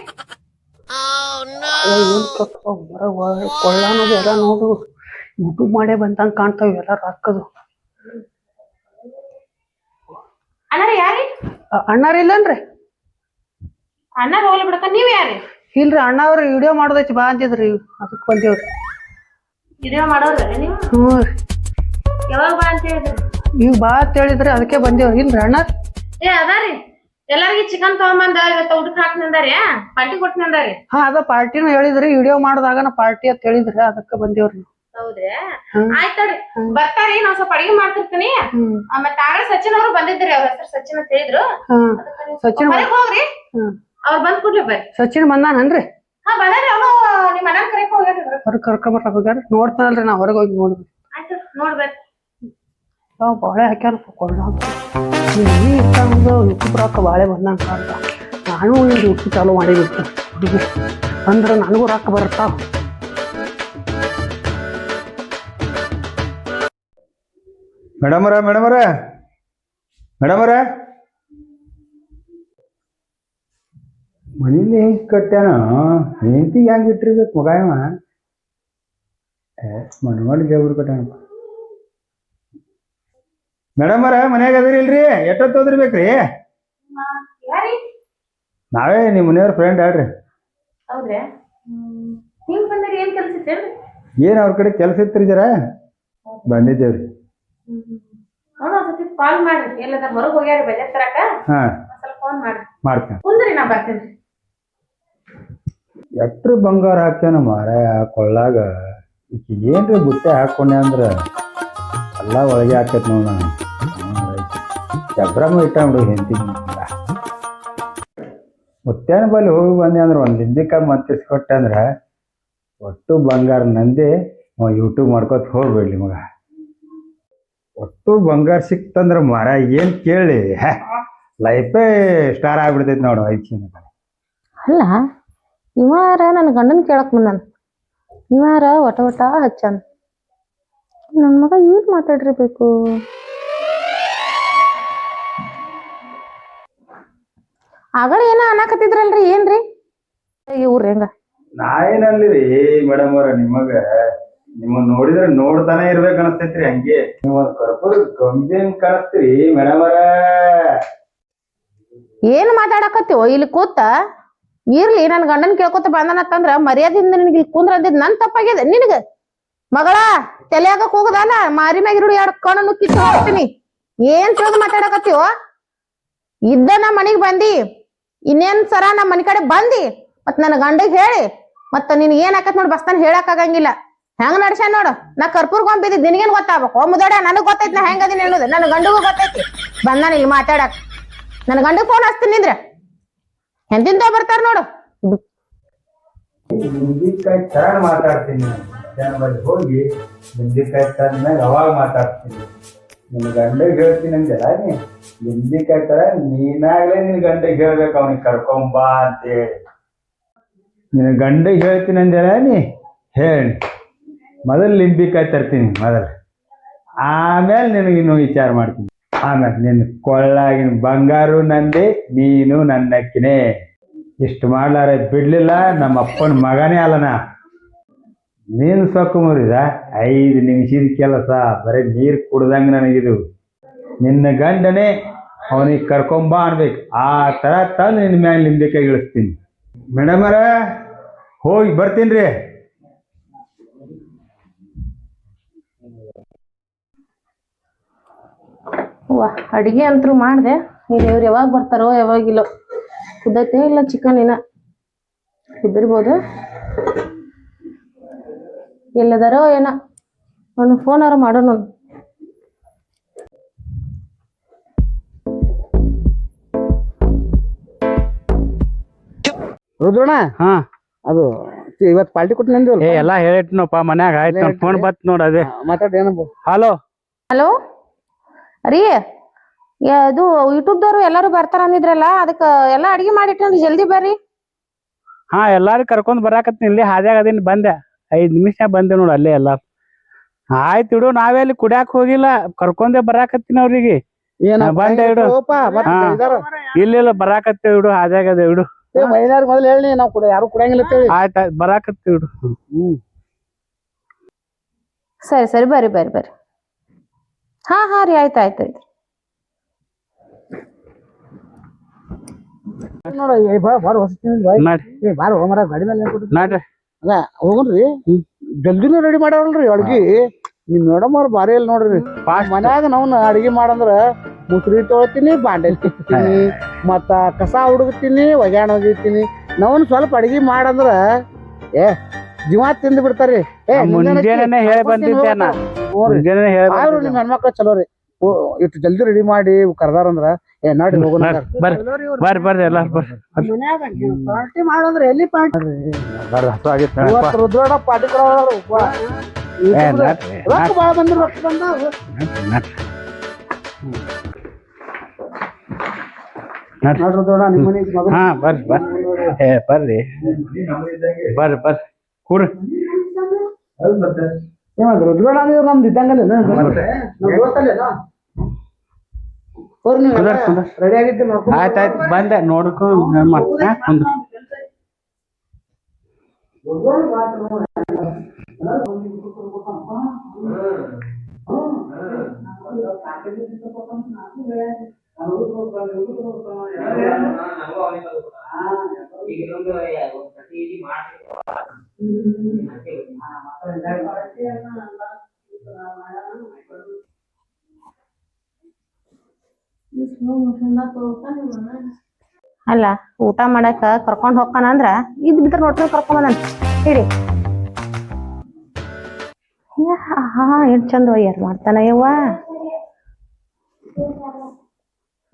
ಕೊಳ್ಳ ಅನ್ನೋದು ಎಲ್ಲ ನೋಡು. ಯೂಟ್ಯೂಬ್ ಮಾಡೇ ಬಂದಂಗ ಕಾಣ್ತಾವ ಎಲ್ಲ ರೊಕ್ಕದು ಅಣ್ಣಾರ ಯಾರಿ? ಅಣ್ಣಾರ ಇಲ್ಲನ್ರಿ? ಅಣ್ಣಾರ ಹೋಗ್ಲಿ ಬಿಡಕ ನೀವ್ ಯಾರಿ? ಇಲ್ರಿ ಅಣ್ಣ ಅವ್ರ ವಿಡಿಯೋ ಮಾಡೋದೈತಿ ಬಾ ಅಂತಿದ್ರಿ ಅದಕ್ಕೆ ಬಂದೇವ್ರಿ. ವಿಡಿಯೋ ಮಾಡೋರ್ರಿ ನೀವು? ಹ್ಞೂ ರೀ. ಯಾವಾಗ ಬಾ ಅಂತ ಹೇಳಿದ್ರಿ? ಈಗ ಬಾ ಅಂತ ಹೇಳಿದ್ರಿ ಅದಕ್ಕೆ ಬಂದೇವ್ರಿ. ಇಲ್ರಿ ಅಣ್ಣ? ಏ ಅದಾರಿ ಎಲ್ಲಾರ್ಗಿ ಚಿಕನ್ ತಗೊಂಬಂದ ಇವತ್ತ ಊಟಕ್ ಹಾಕ್ತೀನಿ ಅಂದಾರಿ ಪಾರ್ಟಿ ಕೊಡ್ತೀನಿ ಅಂದಾರಿ ಹಾ ಅದ ಪಾರ್ಟಿನೂ ಹೇಳಿದ್ರಿ. ವಿಡಿಯೋ ಮಾಡಿದಾಗನ ಪಾರ್ಟಿ ಅಂತ ಹೇಳಿದ್ರಿ. ಅದಕ್ಕೆ ಬಂದೇವ್ರಿ ಹೌದ್ರಿ. ಆಯ್ತ್ ತಡ್ರಿ. ಬರ್ತಾರಿ ನಾವ್ ಸ್ವಲ್ಪ ಅಡಿಗೆ ಮಾಡ್ತಿರ್ತೀನಿ. ಮತ್ತೆ ಆಗಲೇ ಸಚಿನ್ ಅವರು ಬಂದಿದ್ರಿ ಅವ್ರ ಹೆಸರು ಸಚಿನ್ ಅಂತ ಹೇಳಿದ್ರು. ಸಚಿನ್ ಹೋಗ್ರಿ. ಅವ್ರ ಬಂದ್ ಕೂಡ್ಲಿ ಬರ್ರಿ. ಸಚಿನ್ ಬಂದಾನನ್ರಿ? ಹಾ ಬಂದಾರಿ ಅವನು ನಿಮ್ ಮನೆ ಕರೆಕ್ ಹೋಗ್ಯಾರಿ ಹೊರಗ್. ಹೊರಗೆ ಕರ್ಕೊಂಬರ್ಕ ಹೋಗ್ಯಾರ? ನೋಡ್ತಾನಲ್ರಿ ನಾ ಹೊರಗೆ ಹೋಗಿ ನೋಡ್ರಿ ಆಯ್ತು ನೋಡ್ಬೇಕು. ಯಾವ ಬಾಳೆ ಹಾಕ್ಯಾರ ನೀ ಬಾಳೆ ಬಂದಂಗ ನಾನು ಒಂದು ಯೂಟ್ಯೂಬ್ ಚಾಲೂ ಮಾಡಿಬಿಡ್ತೀನಿ ಹುಡುಗಿ ಅಂದ್ರೆ ನನಗೂ ರೊಕ್ಕ ಬರ್ತಾವ ಮೇಡಮರ ಮೇಡಮರ. ಮೇಡಮರ. ಮನೇಲಿ ಹೆಂಗೆ ಕಟ್ಟ್ಯಾನ ಹೆಂಡತಿ ಹೆಂಗೆ ಇಟ್ಟಿರ್ಬೇಕು ಮಗ ಇವ? ಏ ಮನಮಲ್ಲಿ ದೇವ್ರು ಕಟ್ಟಾನಪ್ಪ ಮೇಡಮರ ಮನ್ಯಾಗ ಅದಿರಿಲ್ರಿ ಎಷ್ಟೊತ್ತು ಹೋದ್ರಿಬೇಕ್ರಿ ಯಾರಿ ನಾವೇ ನಿಮ್ಮ ಮನೆಯವ್ರ ಫ್ರೆಂಡ್ ಹೇಳ್ರಿ. ಏನ್ ಕೆಲ್ಸ ಇತ್ತೇನ್ರಿ ಏನು ಅವ್ರ ಕಡೆ ಕೆಲಸ ಇತ್ತು ಜರ? ಬಂದಿದ್ದೇವ್ರಿ. ಕಾಲ್ ಮಾಡ್ರಿ. ಎಲ್ಲದ ಹೊರಗೆ ಹೋಗ್ಯಾರ ಬಜೆಟ್ ತರಕ? ಹಾ. ಸ್ವಲ್ಪ ಫೋನ್ ಮಾಡ್ರಿ. ಮಾಡ್ತೇನೆ. ಕುಂದ್ರಿ ನಾ ಬರ್ತೀನಿ. ಎಟ್ರು ಬಂಗಾರ ಹಾಕ್ಯಾನ ಮಾರಾಯ ಕೊಳ್ಳಾಗ? ಈಕಿ ಏನ್ರಿ ಬುಟ್ಟೆ ಹಾಕೊಂಡೆ ಅಂದ್ರೆ ಎಲ್ಲ ಒಳಗೆ ಹಾಕೈತ್ ನೋಡ ಜಬ್ರಮ ಇಟ್ಟಾಂಬಿಡು ಹೆಂಡತಿ. ಮುತ್ತೇನ ಬಲ್ಲಿ ಹೋಗಿ ಬಂದೆ ಅಂದ್ರೆ ಒಂದು ಲಿಂಬಿಕಾಯಿ ಮತ್ತಿಸ್ಕೊಟ್ಟೆ ಅಂದ್ರೆ ಒಟ್ಟು ಬಂಗಾರ ನಂದಿ ಯೂಟ್ಯೂಬ್ ಮಾಡ್ಕೊತ ಹೋಗ್ಬೇಡಿ ಮಗ. ಒಟ್ಟು ಬಂಗಾರ ಸಿಕ್ತಂದ್ರೆ ಮರ ಏನ್ ಕೇಳಿ? ಲೈಫೇ ಸ್ಟಾರ್ ಆಗ್ಬಿಡ್ತೈತಿ ನೋಡು ಐದು ಅಲ್ಲ ಇವಾರ ನನ್ನ ಗಂಡನ ಕೇಳಕ್ ಬಂದಾನ. ಇವಾರ ಒಟ ಒಟ ಹಚ್ಚಾನ. ನನ್ನ ಮಗ ಏನ್ ಮಾತಾಡಿರ್ಬೇಕು? ಆಗಳ ಏನ ಅನ್ನಕತ್ತಿದ್ರಲ್ರಿ ಏನ್ರಿ? ಇವ್ರ ಹೆಂಗ? ನಾ ಏನಲ್ಲಿರಿ ಮೇಡಮ್ ಅವ್ರ ನಿಮಗ ನಿಮ್ಮ ನೋಡಿದ್ರೆ ನೋಡ್ತಾನೆ ಇರ್ಬೇಕು ಅನಸ್ತೈತ್ರಿ ಹಂಗೆ. ನೀವು ಒಂದ್ ಗಂಭೀರ ಗಂಭೀರ್ ಕಾಣಿಸ್ತೀರಿ ಮೇಡಮ್ ಅವರ. ಏನ್ ಮಾತಾಡಕತ್ತೀವೋ ಇಲ್ಲಿ ಕೂತ? ಇರ್ಲಿ, ನನ್ ಗಂಡನ್ ಕೇಳ್ಕೊತ ಬಂದನತ್ತಂದ್ರ ಮರ್ಯಾದಿಂದ ನಿನಗೆ ಇಲ್ಲಿ ಕುಂದ್ರ ಅಂದಿದ್ ನನ್ ತಪ್ಪಾಗಿದೆ. ನಿನಗ ಮಗಳ ತಲೆಯಾಗ ಕೂಗದಾನ ಮಾರಿ ಮ್ಯಾಗ ಇರುಡು ಎರಡು ಕಣ್ಣು ಕಿತ್ತು ಹೋಗ್ತೀನಿ. ಏನ್ ತಿಳಿದು ಮಾತಾಡಕತ್ತೀವ? ಇದ್ದ ನಮ್ ಮನಿಗ್ ಬಂದಿ. ಇನ್ನೇನ್ ಸರ ನಮ್ಮ ಮನಿ ಕಡೆ ಬಂದಿ. ಮತ್ ನನ್ನ ಗಂಡಗ್ ಹೇಳಿ. ಮತ್ತ ನಿನ್ ಏನ್ ಆಕತ್ ನೋಡ್ ಬಸ್ತಾನ ಹೇಳಕ್ ಆಗಂಗಿಲ್ಲ. ಹೆಂಗ್ ನಡ್ಸ ನೋಡು. ನಾ ಕರ್ಪೂರ್ ಗೊಂಬಿದ್ದಿ ನಿನಗೇನ್ ಗೊತ್ತಾಗ್ಬೇಕು? ಮುದಡ ನನಗ್ ಗೊತ್ತೈತಿ ನಾ ಹೆಂಗದಿನ ಹೇಳುದು ನನ್ನ ಗಂಡಗೂ ಗೊತ್ತೈತಿ. ಬಂದಾನ ಇಲ್ಲಿ ಮಾತಾಡಕ್. ನನ್ ಗಂಡಗ್ ಫೋನ್ ಹಚ್ತೀನಿ ನಿಂದ್ರ. ಎಂತಿಂತ ಬರ್ತಾರ ನೋಡು. ನಿಂಬಿಕಾಯಿ ತರ ಮಾತಾಡ್ತೀನಿ ನಾನು. ಬಂದು ಹೋಗಿ ನಿಂಬಿಕಾಯಿ ತಂದ್ಮೇಲೆ ಅವಾಗ ಮಾತಾಡ್ತೀನಿ. ನಿನ್ನ ಗಂಡಗೆ ಹೇಳ್ತೀನಿ ಅಂದೆಲ್ಲ ನೀ ನಿಂಬಿಕಾಯಿ ತರ ನೀನಾಗ್ಲೇ ನಿನ್ನ ಗಂಡಗೆ ಹೇಳ್ಬೇಕು, ಅವನಿಗೆ ಕರ್ಕೊಂಬಾ ಅಂತೇಳಿ. ನಿನ್ನ ಗಂಡಗೆ ಹೇಳ್ತೀನಿ ಅಂದೆಲ್ಲ ನೀ ಹೇಳಿ. ಮೊದಲು ಲಿಂಬಿಕಾಯಿ ತರ್ತೀನಿ, ಮೊದಲು. ಆಮೇಲೆ ನಿನಗೆ ಇನ್ನು ವಿಚಾರ ಮಾಡ್ತೀನಿ. ಆಮೇಲೆ ನಿನ್ನ ಕೊಳ್ಳಾಗಿನ ಬಂಗಾರು ನಂದೆ, ನೀನು ನನ್ನಕ್ಕಿನೇ. ಇಷ್ಟು ಮಾಡ್ಲಾರೆ ಬಿಡ್ಲಿಲ್ಲ, ನಮ್ಮ ಅಪ್ಪನ ಮಗನೇ ಅಲ್ಲನ. ನೀನು ಸೊಕ್ಕು ಮುರಿದ, ಐದು ನಿಮಿಷದ ಕೆಲಸ, ಬರೀ ನೀರು ಕುಡ್ದಂಗೆ ನನಗಿದು. ನಿನ್ನ ಗಂಡನೇ ಅವನಿಗೆ ಕರ್ಕೊಂಬ ಅನ್ಬೇಕು. ಆ ಥರ ತಂದು ನಿನ್ನ ಮ್ಯಾಲೆ ನಿಂಬೆಕಾಯಿ ಇಳಿಸ್ತೀನಿ. ಮೇಡಮರ, ಹೋಗಿ ಬರ್ತೀನಿ ರೀ. ವಾ ಅಡಿಗೆ ಅಂತೂ ಮಾಡಿದೆ. ಈಗ ಇವ್ರು ಯಾವಾಗ ಬರ್ತಾರೋ ಯಾವಾಗಿಲ್ಲೋ ಕುದ್ದೈತೆ ಇಲ್ಲ ಚಿಕನ್ ಇನ್ನ. ಕುದ್ದಿರ್ಬೋದು ಎಲ್ಲದಾರೋ ಏನೋ. ಒಂದು ಅವರ ಮಾಡೋಣ ರುದ್ರಣ ಹಾ. ಅದು ಇವತ್ತು ಪಾರ್ಟಿ ಕೊಟ್ಟು ನಂದಿವಲ್ಲ ಏ ಎಲ್ಲಾ ಹೇಳಿಟ್ನಪ್ಪ ಮನ್ಯಾಗ ಆಯ್ತು. ನೋಡ್ ಫೋನ್ ಬತ್ ನೋಡ್ ಅದೇ. ಮಾತಾಡಿ ಏನಪ್ಪ? ಹಲೋ ಹಲೋ ರೀ ಅದು ಇದು ಯೂಟ್ಯೂಬ್ದವ್ರು ಎಲ್ಲರೂ ಬರ್ತಾರ ಅಂದಿದ್ರಲ್ಲ ಅದಕ್ಕೆ ಎಲ್ಲ ಅಡಿಗೆ ಮಾಡಿಟ್ರಿ ಜಲ್ದಿ ಬರ್ರಿ. ಹಾ ಎಲ್ಲಾರು ಕರ್ಕೊಂಡ್ ಬರಾಕತ್ತೀನಿ ಇಲ್ಲಿ ಹಾದ್ಯಾಗ ಅದೀನಿ ಬಂದೆ. ಐದ್ ನಿಮಿಷ ಬಂದೆ ನೋಡು ಅಲ್ಲೇ ಎಲ್ಲ. ಆಯ್ತು ಇಡು ನಾವೇ ಅಲ್ಲಿ ಕುಡ್ಯಾಕ್ ಹೋಗಿಲ್ಲ ಕರ್ಕೊಂಡೆ ಬರಾಕತ್ತೀನಿ ಅವ್ರಿಗೆ. ಬಂದೆ ಇಡು. ಹಾ. ಇಲ್ಲ ಬರಾಕತ್ತೇವ್ ಇಡು ಹಾದ್ಯಾಗ ಅದ ಇಡು. ಮೈದಾರ ಮೊದಲು ಹೇಳಿ ನಾವು ಕೂಡ ಯಾರು ಕುಡಿಯಂಗಿಲ್ಲ ಅಂತೇಳಿ ಆಯ್ತ ಆಯ್ತು ಬರಾಕತ್ತೀವಿ ಇಡು. ಹ್ಮ್. ಸರಿ ಸರಿ ಬರ್ರಿ ಬರ್ರಿ ಬರ್ರಿ. ಹಾ ಹಾ ರೀ ಆಯ್ತು ಆಯ್ತು ಆಯ್ತು. ನೋಡ ಏ ಬಾ ಬಾರ ಹೊಸ ಬಾರ ಹೋಮರ ಗಾಡಿ ಮೇಲೆ? ನಡ್ರಿ ಅಲ್ಲ ಹೋಗುನ್ರಿ ಜಲ್ದಿನೂ ರೆಡಿ ಮಾಡ್ಯಾರಲ್ರಿ ಅಡ್ಗಿ. ನಿಮ್ ಮೇಡಮ್ ಅವ್ರ ಬಾರಿ ಇಲ್ಲ ನೋಡ್ರಿ. ಮನ್ಯಾಗ ನಾವ್ ಅಡ್ಗಿ ಮಾಡಂದ್ರ ಮುಸ್ರಿ ತೊಳ್ತೀನಿ ಬಾಂಡೆ ತಿಂತೀನಿ ಮತ್ತ ಕಸ ಹುಡುಗ್ತೀನಿ ಒಗ್ಯಾಣ ಒಗಿತೀನಿ. ನಾವನ್ ಸ್ವಲ್ಪ ಅಡ್ಗಿ ಮಾಡಂದ್ರ ಏ ಜೀವ ತಿಂದು ಬಿಡ್ತಾರ್ರಿ. ಏ ಮುಂಜಾನೆ ಹೇಳಿ ಬಂದಿದ್ದೆ ನಾ. ಮುಂಜಾನೆ ಆದ್ರೂ ನಿಮ್ ಹೆಣ್ಮಕ್ಳು ಚಲೋ ರೀ. ಓ, ಇಷ್ಟು ಜಲ್ದಿ ರೆಡಿ ಮಾಡಿ ಕರ್ದಾರಂದ್ರ ಏ ನಾಡಿ ಹೋಗೋಣ ಬರ್ರಿ ಬರ್ರಿ ಬರ್ರಿ ಎಲ್ಲಾರು ಬರ್ರಿ. ಪಾರ್ಟಿ ಮಾಡಂದ್ರ ಎಲ್ಲಿ ಪಾರ್ಟಿ ಬರ್ರಿ ರುದ್ರೋಡ ಪಾರ್ಟಿ ರೊಕ್ಕ ಬಂದ್ರು ರೊಕ್ಕ ಹಾ ಬರ್ರಿ ಬರ್ರಿ. ಏ ಬರ್ರಿ. ಬರ್ರಿ ಬರ್ರಿ. ಕೂಡ್ರಿ ಅಂದ್ರೆ ನಮ್ದು ಇದ್ದಂಗಲ್ಲ ನಮ್ ದೋಸ್ತಲ್ಲೇನ ಹೋರಿ ನೀವು ಕುಂದರ್, ಕುಂದರ್. ರೆಡಿ ಆಗಿದ್ದೆ ನೋಡ್ಕೊಂಡು ಆಯ್ತ್ ಆಯ್ತ್ ಬಂದೆ ನೋಡ್ಕೊಂಡ್ ಏನ್ ಮಾಡ್ತೀನಿ ಕುಂದ್ರು. ಅಲ್ಲ ಊಟ ಮಾಡಕ ಕರ್ಕೊಂಡ್ ಹೋಗ್ತಾನ ಅಂದ್ರ ಇದ್ ಬಿದ್ರ ನೋಡ್ರಿ ಕರ್ಕೊಂಡ್ ಬಂದ ಹೇಳಿ ಹಾ ಎಷ್ಟ್ ಚಂದ ಒಯ್ಯಾರ ಮಾಡ್ತಾನ ಯವ್ವ?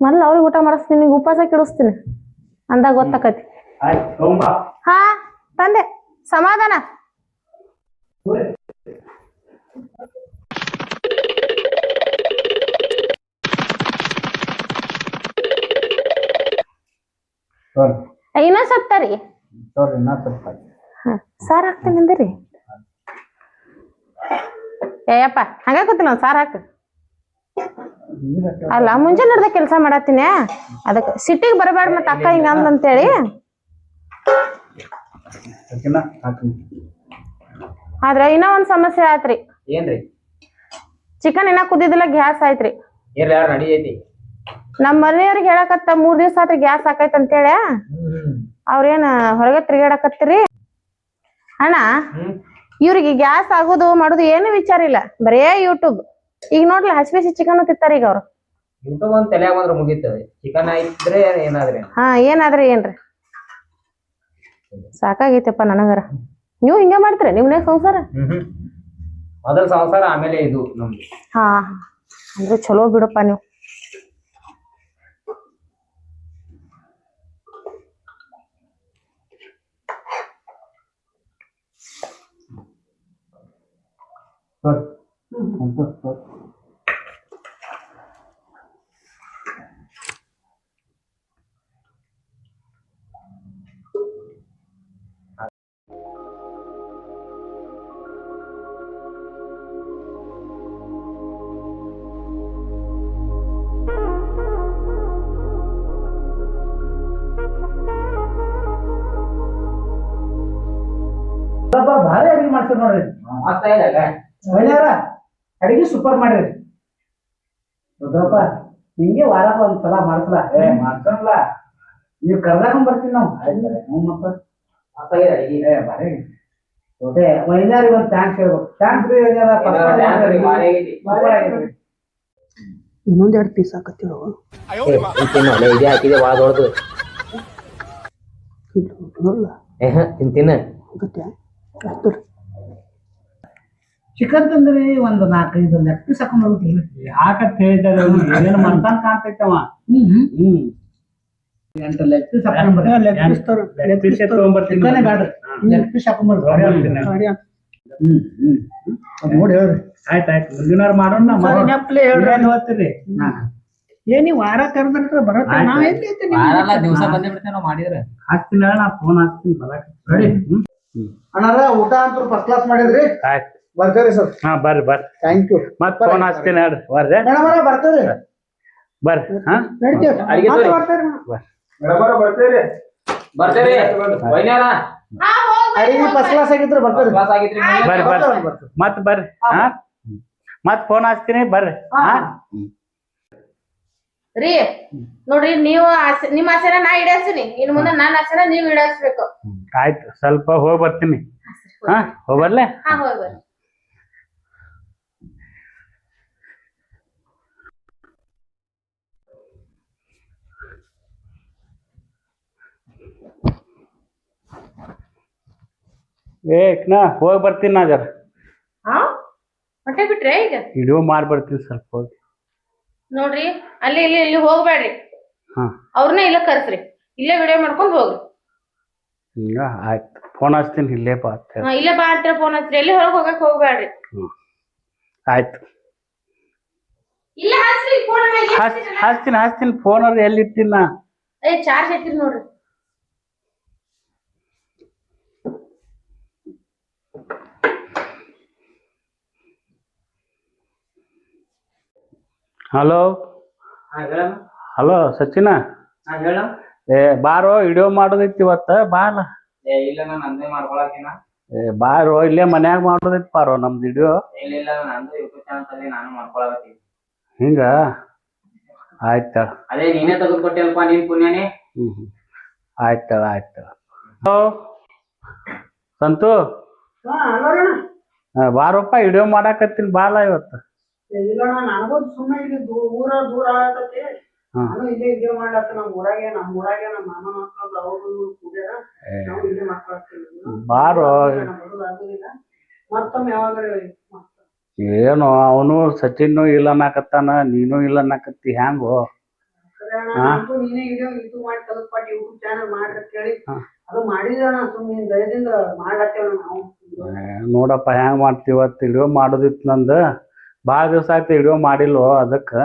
ಮೊದ್ಲು ಅವ್ರಿಗೆ ಊಟ ಮಾಡಿಸ್ತೀನಿ ನಿಮ್ಗೆ ಉಪವಾಸ ಕೆಡಿಸ್ತೀನಿ. ಅಂದಾಗ ಗೊತ್ತಾಕತಿ. ಹಾ ತಂದೆ ಸಮಾಧಾನ. ಇನ್ನ ಇನ್ನೊಂದ್ ಸ್ವಲ್ಪ ತರಿ sorry, ನಾ ಸ್ವಲ್ಪ ಹಾ ಸಾರ್ ಹಾಕ್ತೀನಿ ಅಂದಿರಿ. ಏಯಪ್ಪ ಹಂಗ ಗೊತ್ತಿಲ್ಲ ಸಾರ್ ಹಾಕು. ಅಲ್ಲ ಮುಂಜಾನೆ ನಡ್ದ ಕೆಲಸ ಮಾಡತ್ತೀನಿ. ಅದಕ್ಕೆ ಸಿಟ್ಟಿಗೆ ಬರಬೇಡ ಮತ್ತೆ ಅಕ್ಕ ಹಿಂಗ ಹಾಕ್ತೀನಿ ಆದ್ರ ಇನ್ನ ಒಂದ್ ಸಮಸ್ಯೆ ಆಯ್ತ್ರಿ ಏನ್ರಿ? ಚಿಕನ್ ಇನ್ನ ಕುದಿದಿಲ್ಲ ಗ್ಯಾಸ್ ಆಯ್ತ್ರಿ. ಏನ್ ಯಾರು ನಡಿ ಐತಿ? ನಮ್ ಮನೆಯವ್ರಿಗೆ ಹೇಳಕತ್ತ ಮೂರ್ ದಿವ್ಸ ಆತ್ರಿ ಗ್ಯಾಸ್ ಹಾಕೈತ್ ಅಂತೇಳಿ. ಅವ್ರೇನ್ ಹೊರಗೆ ತಿರ್ಗಾಡಕತ್ತೀರಿ? ಅಣ್ಣ ಇವ್ರಿಗೆ ಗ್ಯಾಸ್ ಆಗೋದು ಮಾಡೋದು ಏನು ವಿಚಾರ ಇಲ್ಲ. ಬರೇ ಯೂಟ್ಯೂಬ್ ಈಗ ನೋಡ್ಲಿ ಹಸಿ ಚಿಕನ್ ತಿಂತಾರ ಈಗ ಅವ್ರು. ಯೂಟ್ಯೂಬ್ ಒಂದ್ ತಲೆ ಬಂದ್ರ ಮುಗೀತದೆ. ಚಿಕನ್ ಇದ್ರೆ ಏನಾದ್ರೆ ಹಾ ಏನಾದ್ರಿ ಏನ್ರಿ. ಸಾಕಾಗೈತಪ್ಪ ನನಗರ. ನೀವು ಹಿಂಗ ಮಾಡ್ತೀರ ನಿಮ್ನೇ ಸಂಸಾರ? ಮೊದಲ ಸಂಸಾರ ಆಮೇಲೆ ಇದು ನಮ್ದು. ಹಾ ಅಂದ್ರೆ ಚಲೋ ಬಿಡಪ್ಪ ನೀವು. sorry. ಭಾರಿ ಅಡಿಗೆ ಮಾಡ್ತಾರೆ ನೋಡ್ರಿ ಆಗ್ತಾ ಇಲ್ಲ ಅಡಿಗೆ ಸೂಪರ್ ಮಾಡ್ರಿ. ರುದ್ರಪ್ಪ ಹಿಂಗೆ ಒಂದ್ ಸಲ ಮಾಡ್ಸಲ. ಏ ಮಾಡ್ಸಲ್ಲ ನೀವ್ ಕರ್ದಾಕೊಂಡ್ ಬರ್ತೀನಿ ನಾವು. ಹ್ಞೂ ಮತ್ತ? ಏ ಬರೀ ಓಕೆ ಮೈನಾರಿಗೆ ಒಂದು ಥ್ಯಾಂಕ್ಸ್ ಹೇಳ್ಬೇಕು. ಥ್ಯಾಂಕ್ಸ್ ರೀ ಇನ್ನೊಂದ್ ಎರಡು ಪೀಸ್ ಹಾಕತ್ತಿರೋ ಇದೇ ಹಾಕಿದೆ ಭಾಳ ದೊಡ್ಡದು. ಏಹ ತಿಂತಿನ ಚಿಕನ್ ತಂದ್ರೆ ಒಂದು ನಾಲ್ಕೈದು ಲೆಗ್ ಪೀಸ್ ಹಾಕೊಂಡು ಹೋಗ್ತೀನಿ. ಯಾಕಂತ ಏನೇನು ಮಾಡ್ತಾನ ಕಾಣ್ತೈತವ? ಹ್ಮ್. ಹ್ಮ್. ಎಂಟು ಲೆಗ್ ಪೀಸ್ ಹಾಕೊಂಡ್ ಬರ್ರಿ ಲೆಗ್ ಪೀಸ್ ತರ ಲೆಗ್ ಪೀಸ್ ತಗೊಂಡ್ಬರ್ತೀನಿ. ಚಿಕನ್ ಬ್ಯಾಡ್ರಿ. ಲೆಗ್ ಪೀಸ್ ಹಾಕೊಂಡ್ ಸರಿ ಅಂತೀನಿ. ಹ್ಮ್ ಹ್ಮ್. ನೋಡಿ ಹೇಳ್ರಿ. ಆಯ್ತ್ ಆಯ್ತ್. ಮುಂದಿನವ್ರು ಮಾಡೋಣ. ನೆಪ್ಲೆ ಹೇಳ್ರಿ. ಏನ್ ಓದ್ತೀರಿ ಏ ನೀವ್ ವಾರ ಕರೆದ್ರೆ ಬರತ್ತ. ನಾವ್ ಎಲ್ಲಿ ಐತೆ ವಾರಲ್ಲ ದಿವಸ ಬಂದೇ ಬಿಡ್ತೇವೆ ನಾವು ಮಾಡಿದ್ರೆ. ಹಾಕ್ತೀನಿ ಹೇಳ ನಾ ಫೋನ್ ಹಾಕ್ತೀನಿ ಬರಕ್ಕೆ ರೆಡಿ ಅಣ್ಣಾರ ಊಟ ಅಂತೂ ಫಸ್ಟ್ ಕ್ಲಾಸ್ ಮಾಡಿದ್ರಿ? ಆಯ್ತು. ಬರ್ತೀರಿ ಸರ್. ಹಾ ಬರ್ರಿ ಬರ್ರಿ. ಥ್ಯಾಂಕ್ ಯು ಮತ್ ಫೋನ್ ಹಚ್ತೀನಿ ಹೇಳ್ರಿ. ಬರ್ರಿ. ಮೇಡಮ್ ಬರ್ತಾರೆ. ಬರ್ರಿ ಹಾ? ನಡೀತೀವಿ. ಅಡಿಗೆ ಮತ್ತೆ ತೋರಿ. ಬರ್ತೀರಿ ಮೇಡಮ್. ಬರ್ತೀರಿ. ಬರ್ತೇವೆ ವೈನ್ಯಾರ? ಹಾ ಹೋಗ್ ಬರ್ರಿ, ಅಡಿಗೆ ಫಸ್ಟ್ ಕ್ಲಾಸ್ ಆಗಿದ್ರೆ ಬರ್ತೀರಿ. ಕ್ಲಾಸ್ ಆಗಿತ್ರಿ ಬರ್ರಿ. ಮತ್ ಬರ್ರಿ. ಹಾ. ಮತ್ ಫೋನ್ ಹಚ್ತೀನಿ ಬರ್ರಿ ಹಾ. ರೀ ನೋಡ್ರಿ ನೀವು ಆಸೆ ನಿಮ್ ಆಸೆನ ನಾ ಈಡೇರ್ಸಿನಿ ಇನ್ ಮುಂದೆ ನನ್ನ ಆಸೆನ ನೀವ್ ಈಡೇರ್ಸ್ಬೇಕು ಆಯ್ತು. ಸ್ವಲ್ಪ ಹೋಗಿ ಬರ್ತೀನಿ. ಹಾ ಹೋಗ್ಬರ್ಲೆ ಹಾ ಹೋಗ್ ಏ ನಾ ಹೋಗಿ ಬರ್ತೀನಿ ನಾ ಜರ. ಹಾ ಹೊಟ್ಟೆ ಬಿಟ್ರೆ ಈಗ? ವಿಡಿಯೋ ಮಾಡಿ ಬರ್ತೀನಿ ಸ್ವಲ್ಪ ಹೋಗಿ. ನೋಡ್ರಿ ಅಲ್ಲಿ ಇಲ್ಲಿ ಇಲ್ಲಿ ಹೋಗ್ಬೇಡ್ರಿ. ಹಾ. ಅವ್ರನ್ನ ಇಲ್ಲ ಕರ್ಸ್ರಿ. ಇಲ್ಲೇ ವಿಡಿಯೋ ಮಾಡ್ಕೊಂಡು ಹೋಗ್ರಿ. ಹಿಂಗ ಆಯ್ತು. ಫೋನ್ ಹಚ್ತೀನಿ ಇಲ್ಲೇ ಬಾ ಅಂತ ಹೇಳಿ. ಹಾ, ಇಲ್ಲೇ ಬಾ ಅಂತ ಫೋನ್ ಹಚ್ರಿ. ಎಲ್ಲಿ ಹೊರಗೆ ಹೋಗಕ್ ಹೋಗ್ಬೇಡ್ರಿ. ಆಯ್ತು. ಇಲ್ಲ ಹಚ್ರಿ ಫೋನ್ ಹಚ್ ಹಚ್ತೀನಿ ಹಚ್ತೀನಿ ಫೋನ್ ಅವ್ರು ಎಲ್ಲಿ ಇಟ್ಟಿನ ನಾ? ಏ ಚಾರ್ಜ್ ಐತಿ ನೋಡ್ರಿ. ಹಲೋ? ಹಲೋ ಸಚಿನ? ಹೇಳ. ಏ ಬಾರೋ ವಿಡಿಯೋ ಮಾಡೋದೈತಿ ಇವತ್ತ ಬಾಲ ಏ ಇಲ್ಲ ನಾನು ಮಾಡ್ಕೊಳಕಿನ ಏ ಬಾರೋ ಇಲ್ಲೇ ಮನ್ಯಾಗ ಮಾಡೋದೈತಿ ಬಾರೋ ನಮ್ದು ವಿಡಿಯೋ. ಇಲ್ಲ ಇಲ್ಲ ನಂದು ಯೂಟ್ಯೂಬ್ ಚಾನಲ್ ಅಲ್ಲಿ ನಾನು ಮಾಡ್ಕೊಳಕತ್ತೀನಿ. ಹಿಂಗ? ಆಯ್ತ ಅದೇ ನೀನೇ ತೆಗೆದು ನೀನ್ ಪುಣ್ಯನೇ? ಹ್ಮ್ ಹ್ಮ್. ಆಯ್ತ ಆಯ್ತ ಹಲೋ? ಸಂತು? ಬಾರಪ್ಪ ವಿಡಿಯೋ ಮಾಡಾಕತ್ತೀನಿ ಬಾಲ ಇವತ್ತು. ಇಲ್ಲಣ್ಣ ನನಗೂ ಸುಮ್ಮನೆ ಇಲ್ಲಿ ದೂ- ಊರ ದೂರ ಆಗತೈತಿ. ಹಾ. ನಾನು ಇಲ್ಲೇ ಇದ್ದೇ ಮಾಡ್ಲತ್ತ. ನಮ್ಮ ಊರಾಗೆ ನಮ್ಮ ಊರಾಗೆ ನಮ್ಮ ಮಾಮ ಮಕ್ಕಳು ಅವರು ಇವ್ರು ಕೂಡ್ಯಾರ ನಾವು ಇಲ್ಲೇ ಮಾಡ್ಕೊಳತ್ತೀವಿ. ಬಾರೋ. ಬರೋದಾಗುದಿಲ್ಲ ಮತ್ತೊಮ್ಮೆ ಯಾವಾಗ ಏನು ಅವನು ಸಚಿನ್ನು ಇಲ್ಲ ಅನ್ನಕತ್ತಾನ ನೀನು ಇಲ್ಲ ಅನ್ನಕತ್ತಿ ಹ್ಯಾಂಗೋ? ಹಾ. ಅಂತೂ ನೀನೇ ವಿಡಿಯೋ ಇದು ಮಾಡಿ ತೆಗೆದ್ಕೊಟ್ಟು ಯೂಟ್ಯೂಬ್ ಚಾನಲ್ ಮಾಡ್ರಿ ಅಂತ ಹೇಳಿ. ಹಾ. ಅದು ಮಾಡಿದಣ್ಣ ಸುಮ್ಮನೆ ದಯದಿಂದ ಮಾಡ್ಲತ್ತೇವ ನಾವು. ಏ, ನೋಡಪ್ಪ ಹ್ಯಾಂಗ ಮಾಡ್ತೀವ? ತಿಳಿಯೋ ಮಾಡೋದಿತ್ತು ನಂದು. ಭಾಳ ದಿವಸ ಆಯ್ತು ವಿಡಿಯೋ ಮಾಡಿಲ್ವೋ ಅದಕ್ಕೆ?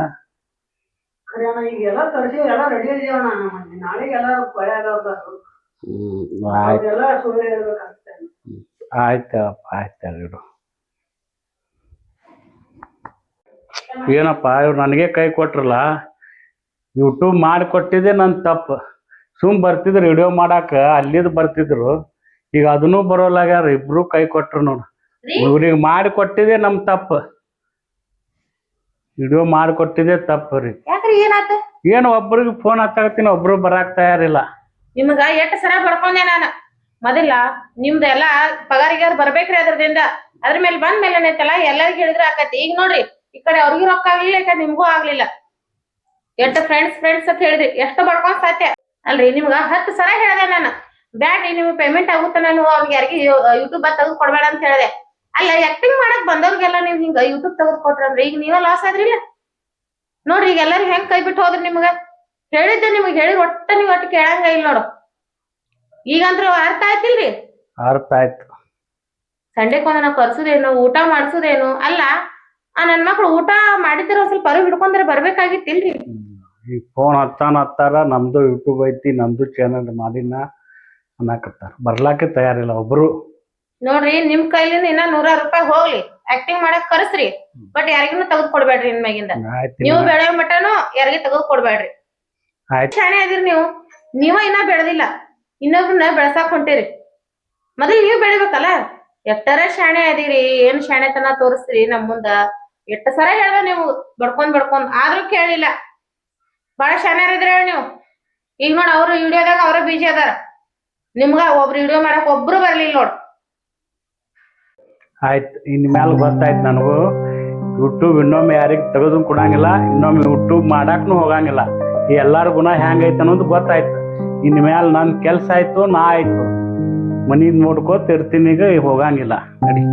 ಆಯ್ತಪ್ಪ ಆಯ್ತು ಇಡು. ಏನಪ್ಪ ಇವ್ರು ನನಗೆ ಕೈ ಕೊಟ್ರಲ್ಲ? ಯೂಟ್ಯೂಬ್ ಮಾಡಿ ಕೊಟ್ಟಿದ್ದೆ ನನ್ನ ತಪ್ಪು. ಸುಮ್ ಬರ್ತಿದ್ರು ವಿಡಿಯೋ ಮಾಡಾಕ ಅಲ್ಲಿದ್ ಬರ್ತಿದ್ರು. ಈಗ ಅದನ್ನೂ ಬರೋಲಾಗ್ಯಾರ ಇಬ್ರು ಕೈ ಕೊಟ್ರು ನೋಡು. ರೀ? ಇವ್ರಿಗೆ ಮಾಡಿ ಕೊಟ್ಟಿದ್ದೆ ನಮ್ಮ ತಪ್ಪು. ವಿಡಿಯೋ ಮಾಡಿ ಕೊಟ್ಟಿದ್ದೆ ತಪ್ಪು ರೀ. ಯಾಕ್ರಿ ಏನಾತ? ಏನು ಒಬ್ರಿಗೆ ಫೋನ್ ಹಚ್ಚಾಕತ್ತೀನಿ ಒಬ್ರು ಬರಾಕ್ ತಯಾರಿಲ್ಲ. ನಿಮ್ಗ ಎಷ್ಟ್ ಸರ ಬಡ್ಕೊಂಡೆ ನಾನು? ಮೊದಲ ನಿಮ್ದ ಎಲ್ಲಾ ಪಗಾರಿಗಾರ ಬರ್ಬೇಕ್ರಿ ಅದ್ರದಿಂದ. ಅದ್ರ ಮೇಲೆ ಬಂದ ಮೇಲೆ ಏನೈತಲ್ಲ ಎಲ್ಲರಿಗೂ ಹೇಳಿದ್ರೆ ಆಕತಿ. ಈಗ ನೋಡ್ರಿ ಈ ಕಡೆ ಅವ್ರಿಗೂ ರೊಕ್ಕ ಆಗ್ಲಿಲ್ಲ ಈ ಕಡೆ ನಿಮ್ಗೂ ಆಗ್ಲಿಲ್ಲ. ಎಷ್ಟ್ ಫ್ರೆಂಡ್ಸ್ ಫ್ರೆಂಡ್ಸ್ ಅಂತ ಹೇಳಿದ್ರಿ. ಎಷ್ಟು ಬಡ್ಕೊಂಡ್ ಸಾಧ್ಯ? ಅಲ್ರಿ ನಿಮ್ಗ ಹತ್ತು ಸರ ಹೇಳ್ದೆ ನಾನು. ಬ್ಯಾಡ್ರಿ ನಿಮ್ಗೆ ಪೇಮೆಂಟ್ ಆಗುತ್ತೆ ನಾನು ಅವ್ರಿಗೆ ಯಾರಿಗೆ ಯೂಟ್ಯೂಬ್ ತೆಗೆದು ಕೊಡ್ಬೇಡ ಅಂತ ಹೇಳ್ದೆ. ಅಲ್ಲ ಆಕ್ಟಿಂಗ್ ಮಾಡಕ್ ಬಂದವ್ರಿಗೆಲ್ಲ ನೀವ್ ಹಿಂಗ ಯೂಟ್ಯೂಬ್ ತೆಗೆದು ಕೊಟ್ರಂದ್ರೆ ಈಗ ನೀವ ಲಾಸ್ ಆದ್ರಿಲ್ಲ. ನೋಡ್ರಿ ಈಗ ಎಲ್ಲಾರು ಹೆಂಗ್ ಕೈ ಬಿಟ್ಟು ಹೋದ್ರಿ ನಿಮ್ಗ? ಹೇಳಿದ್ದೆ ನಿಮ್ಗೆ ಹೇಳಿ ಒಟ್ಟ ನೀವ್ ಒಟ್ಟು ಕೇಳಂಗ ಇಲ್ಲ ನೋಡು. ಈಗಂದ್ರ ಅರ್ಥ ಆಯ್ತಿಲ್ರಿ? ಅರ್ಥ ಆಯ್ತು. ಸಂಡೆ ನಾವು ಕರ್ಸುದೇನು ಊಟ ಮಾಡ್ಸುದೇನು ಅಲ್ಲ ಆ ನನ್ ಮಕ್ಳು ಊಟ ಮಾಡಿದ್ರ ಸ್ವಲ್ಪ ಅರಿವು ಹಿಡ್ಕೊಂಡ್ರೆ ಬರ್ಬೇಕಾಗಿತ್ತಿಲ್ರಿ? ಈ ಫೋನ್ ಹತ್ತಾನ ಹತ್ತಾರ ನಮ್ದು ಯೂಟ್ಯೂಬ್ ಐತಿ ನಮ್ದು ಚಾನಲ್ ಮಾಡಿನ ಅನ್ನಕತ್ತಾರ. ಬರ್ಲಾಕೆ ತಯಾರಿಲ್ಲ ಒಬ್ರು. ನೋಡ್ರಿ ನಿಮ್ ಕೈಲಿಂದ ಇನ್ನ ನೂರಾರು ರೂಪಾಯಿ ಹೋಗ್ಲಿ. ಆಕ್ಟಿಂಗ್ ಮಾಡಕ್ ಕರ್ಸ್ರಿ. ಬಟ್ ಯಾರಿಗೂ ತೆಗೆದು ಕೊಡ್ಬೇಡ್ರಿ ಇನ್ ಮ್ಯಾಗಿಂದ. ನೀವು ಬೆಳೆಯೋ ಮಟನು ಯಾರಿಗೆ ತೆಗೆದು ಕೊಡ್ಬೇಡ್ರಿ. ಶಾಣೆ ಅದಿರಿ ನೀವು. ನೀವ ಇನ್ನ ಬೆಳೆದಿಲ್ಲ. ಇನ್ನೊಬ್ರನ್ನ ಬೆಳಸಾಕ್ ಹೊಂಟಿರಿ. ಮೊದಲ್ ನೀವ್ ಬೆಳಿಬೇಕಲ್ಲ? ಎಷ್ಟರ ಶಾಣೆ ಆದಿರಿ ಏನ್ ಶಾಣೆತನ ತೋರಿಸ್ರಿ ನಮ್ ಮುಂದ? ಎಟ್ಟ ಸರ ಹೇಳ್ದ ನೀವು? ಬಡ್ಕೊಂಡ್ ಬಡ್ಕೊಂಡ್. ಆದ್ರೂ ಕೇಳಿಲ್ಲ. ಬಹಳ ಶಾಣ್ಯಾರ ಇದ್ರಿ ನೀವು. ಈಗ ನೋಡ್ ಅವ್ರ ವಿಡಿಯೋದಾಗ ಅವ್ರ ಬಿಜಿ ಅದಾರ. ನಿಮ್ಗ ಒಬ್ರು ವಿಡಿಯೋ ಮಾಡಕ್ ಒಬ್ರು ಬರ್ಲಿಲ್ಲ ನೋಡ್. ಆಯ್ತು, ಇನ್ ಮ್ಯಾಲ ಗೊತ್ತಾಯ್ತು ನನಗೂ. ಯೂಟ್ಯೂಬ್ ಇನ್ನೊಮ್ಮೆ ಯಾರಿಗೆ ತೆಗೆದು ಕೊಡಂಗಿಲ್ಲ, ಇನ್ನೊಮ್ಮೆ ಯೂಟ್ಯೂಬ್ ಮಾಡಾಕ್ನು ಹೋಗಂಗಿಲ್ಲ. ಈ ಎಲ್ಲಾರ ಗುಣ ಹೆಂಗೈತೆ ಅನ್ನೋದು ಗೊತ್ತಾಯ್ತು. ಇನ್ ಮ್ಯಾಲ ನನ್ನ ಕೆಲ್ಸ ಆಯ್ತು, ನಾ ಆಯ್ತು. ಮನಿ ನೋಡ್ಕೋತ ಇರ್ತೀನಿ ಈಗ, ಹೋಗಂಗಿಲ್ಲ. ನಡಿ.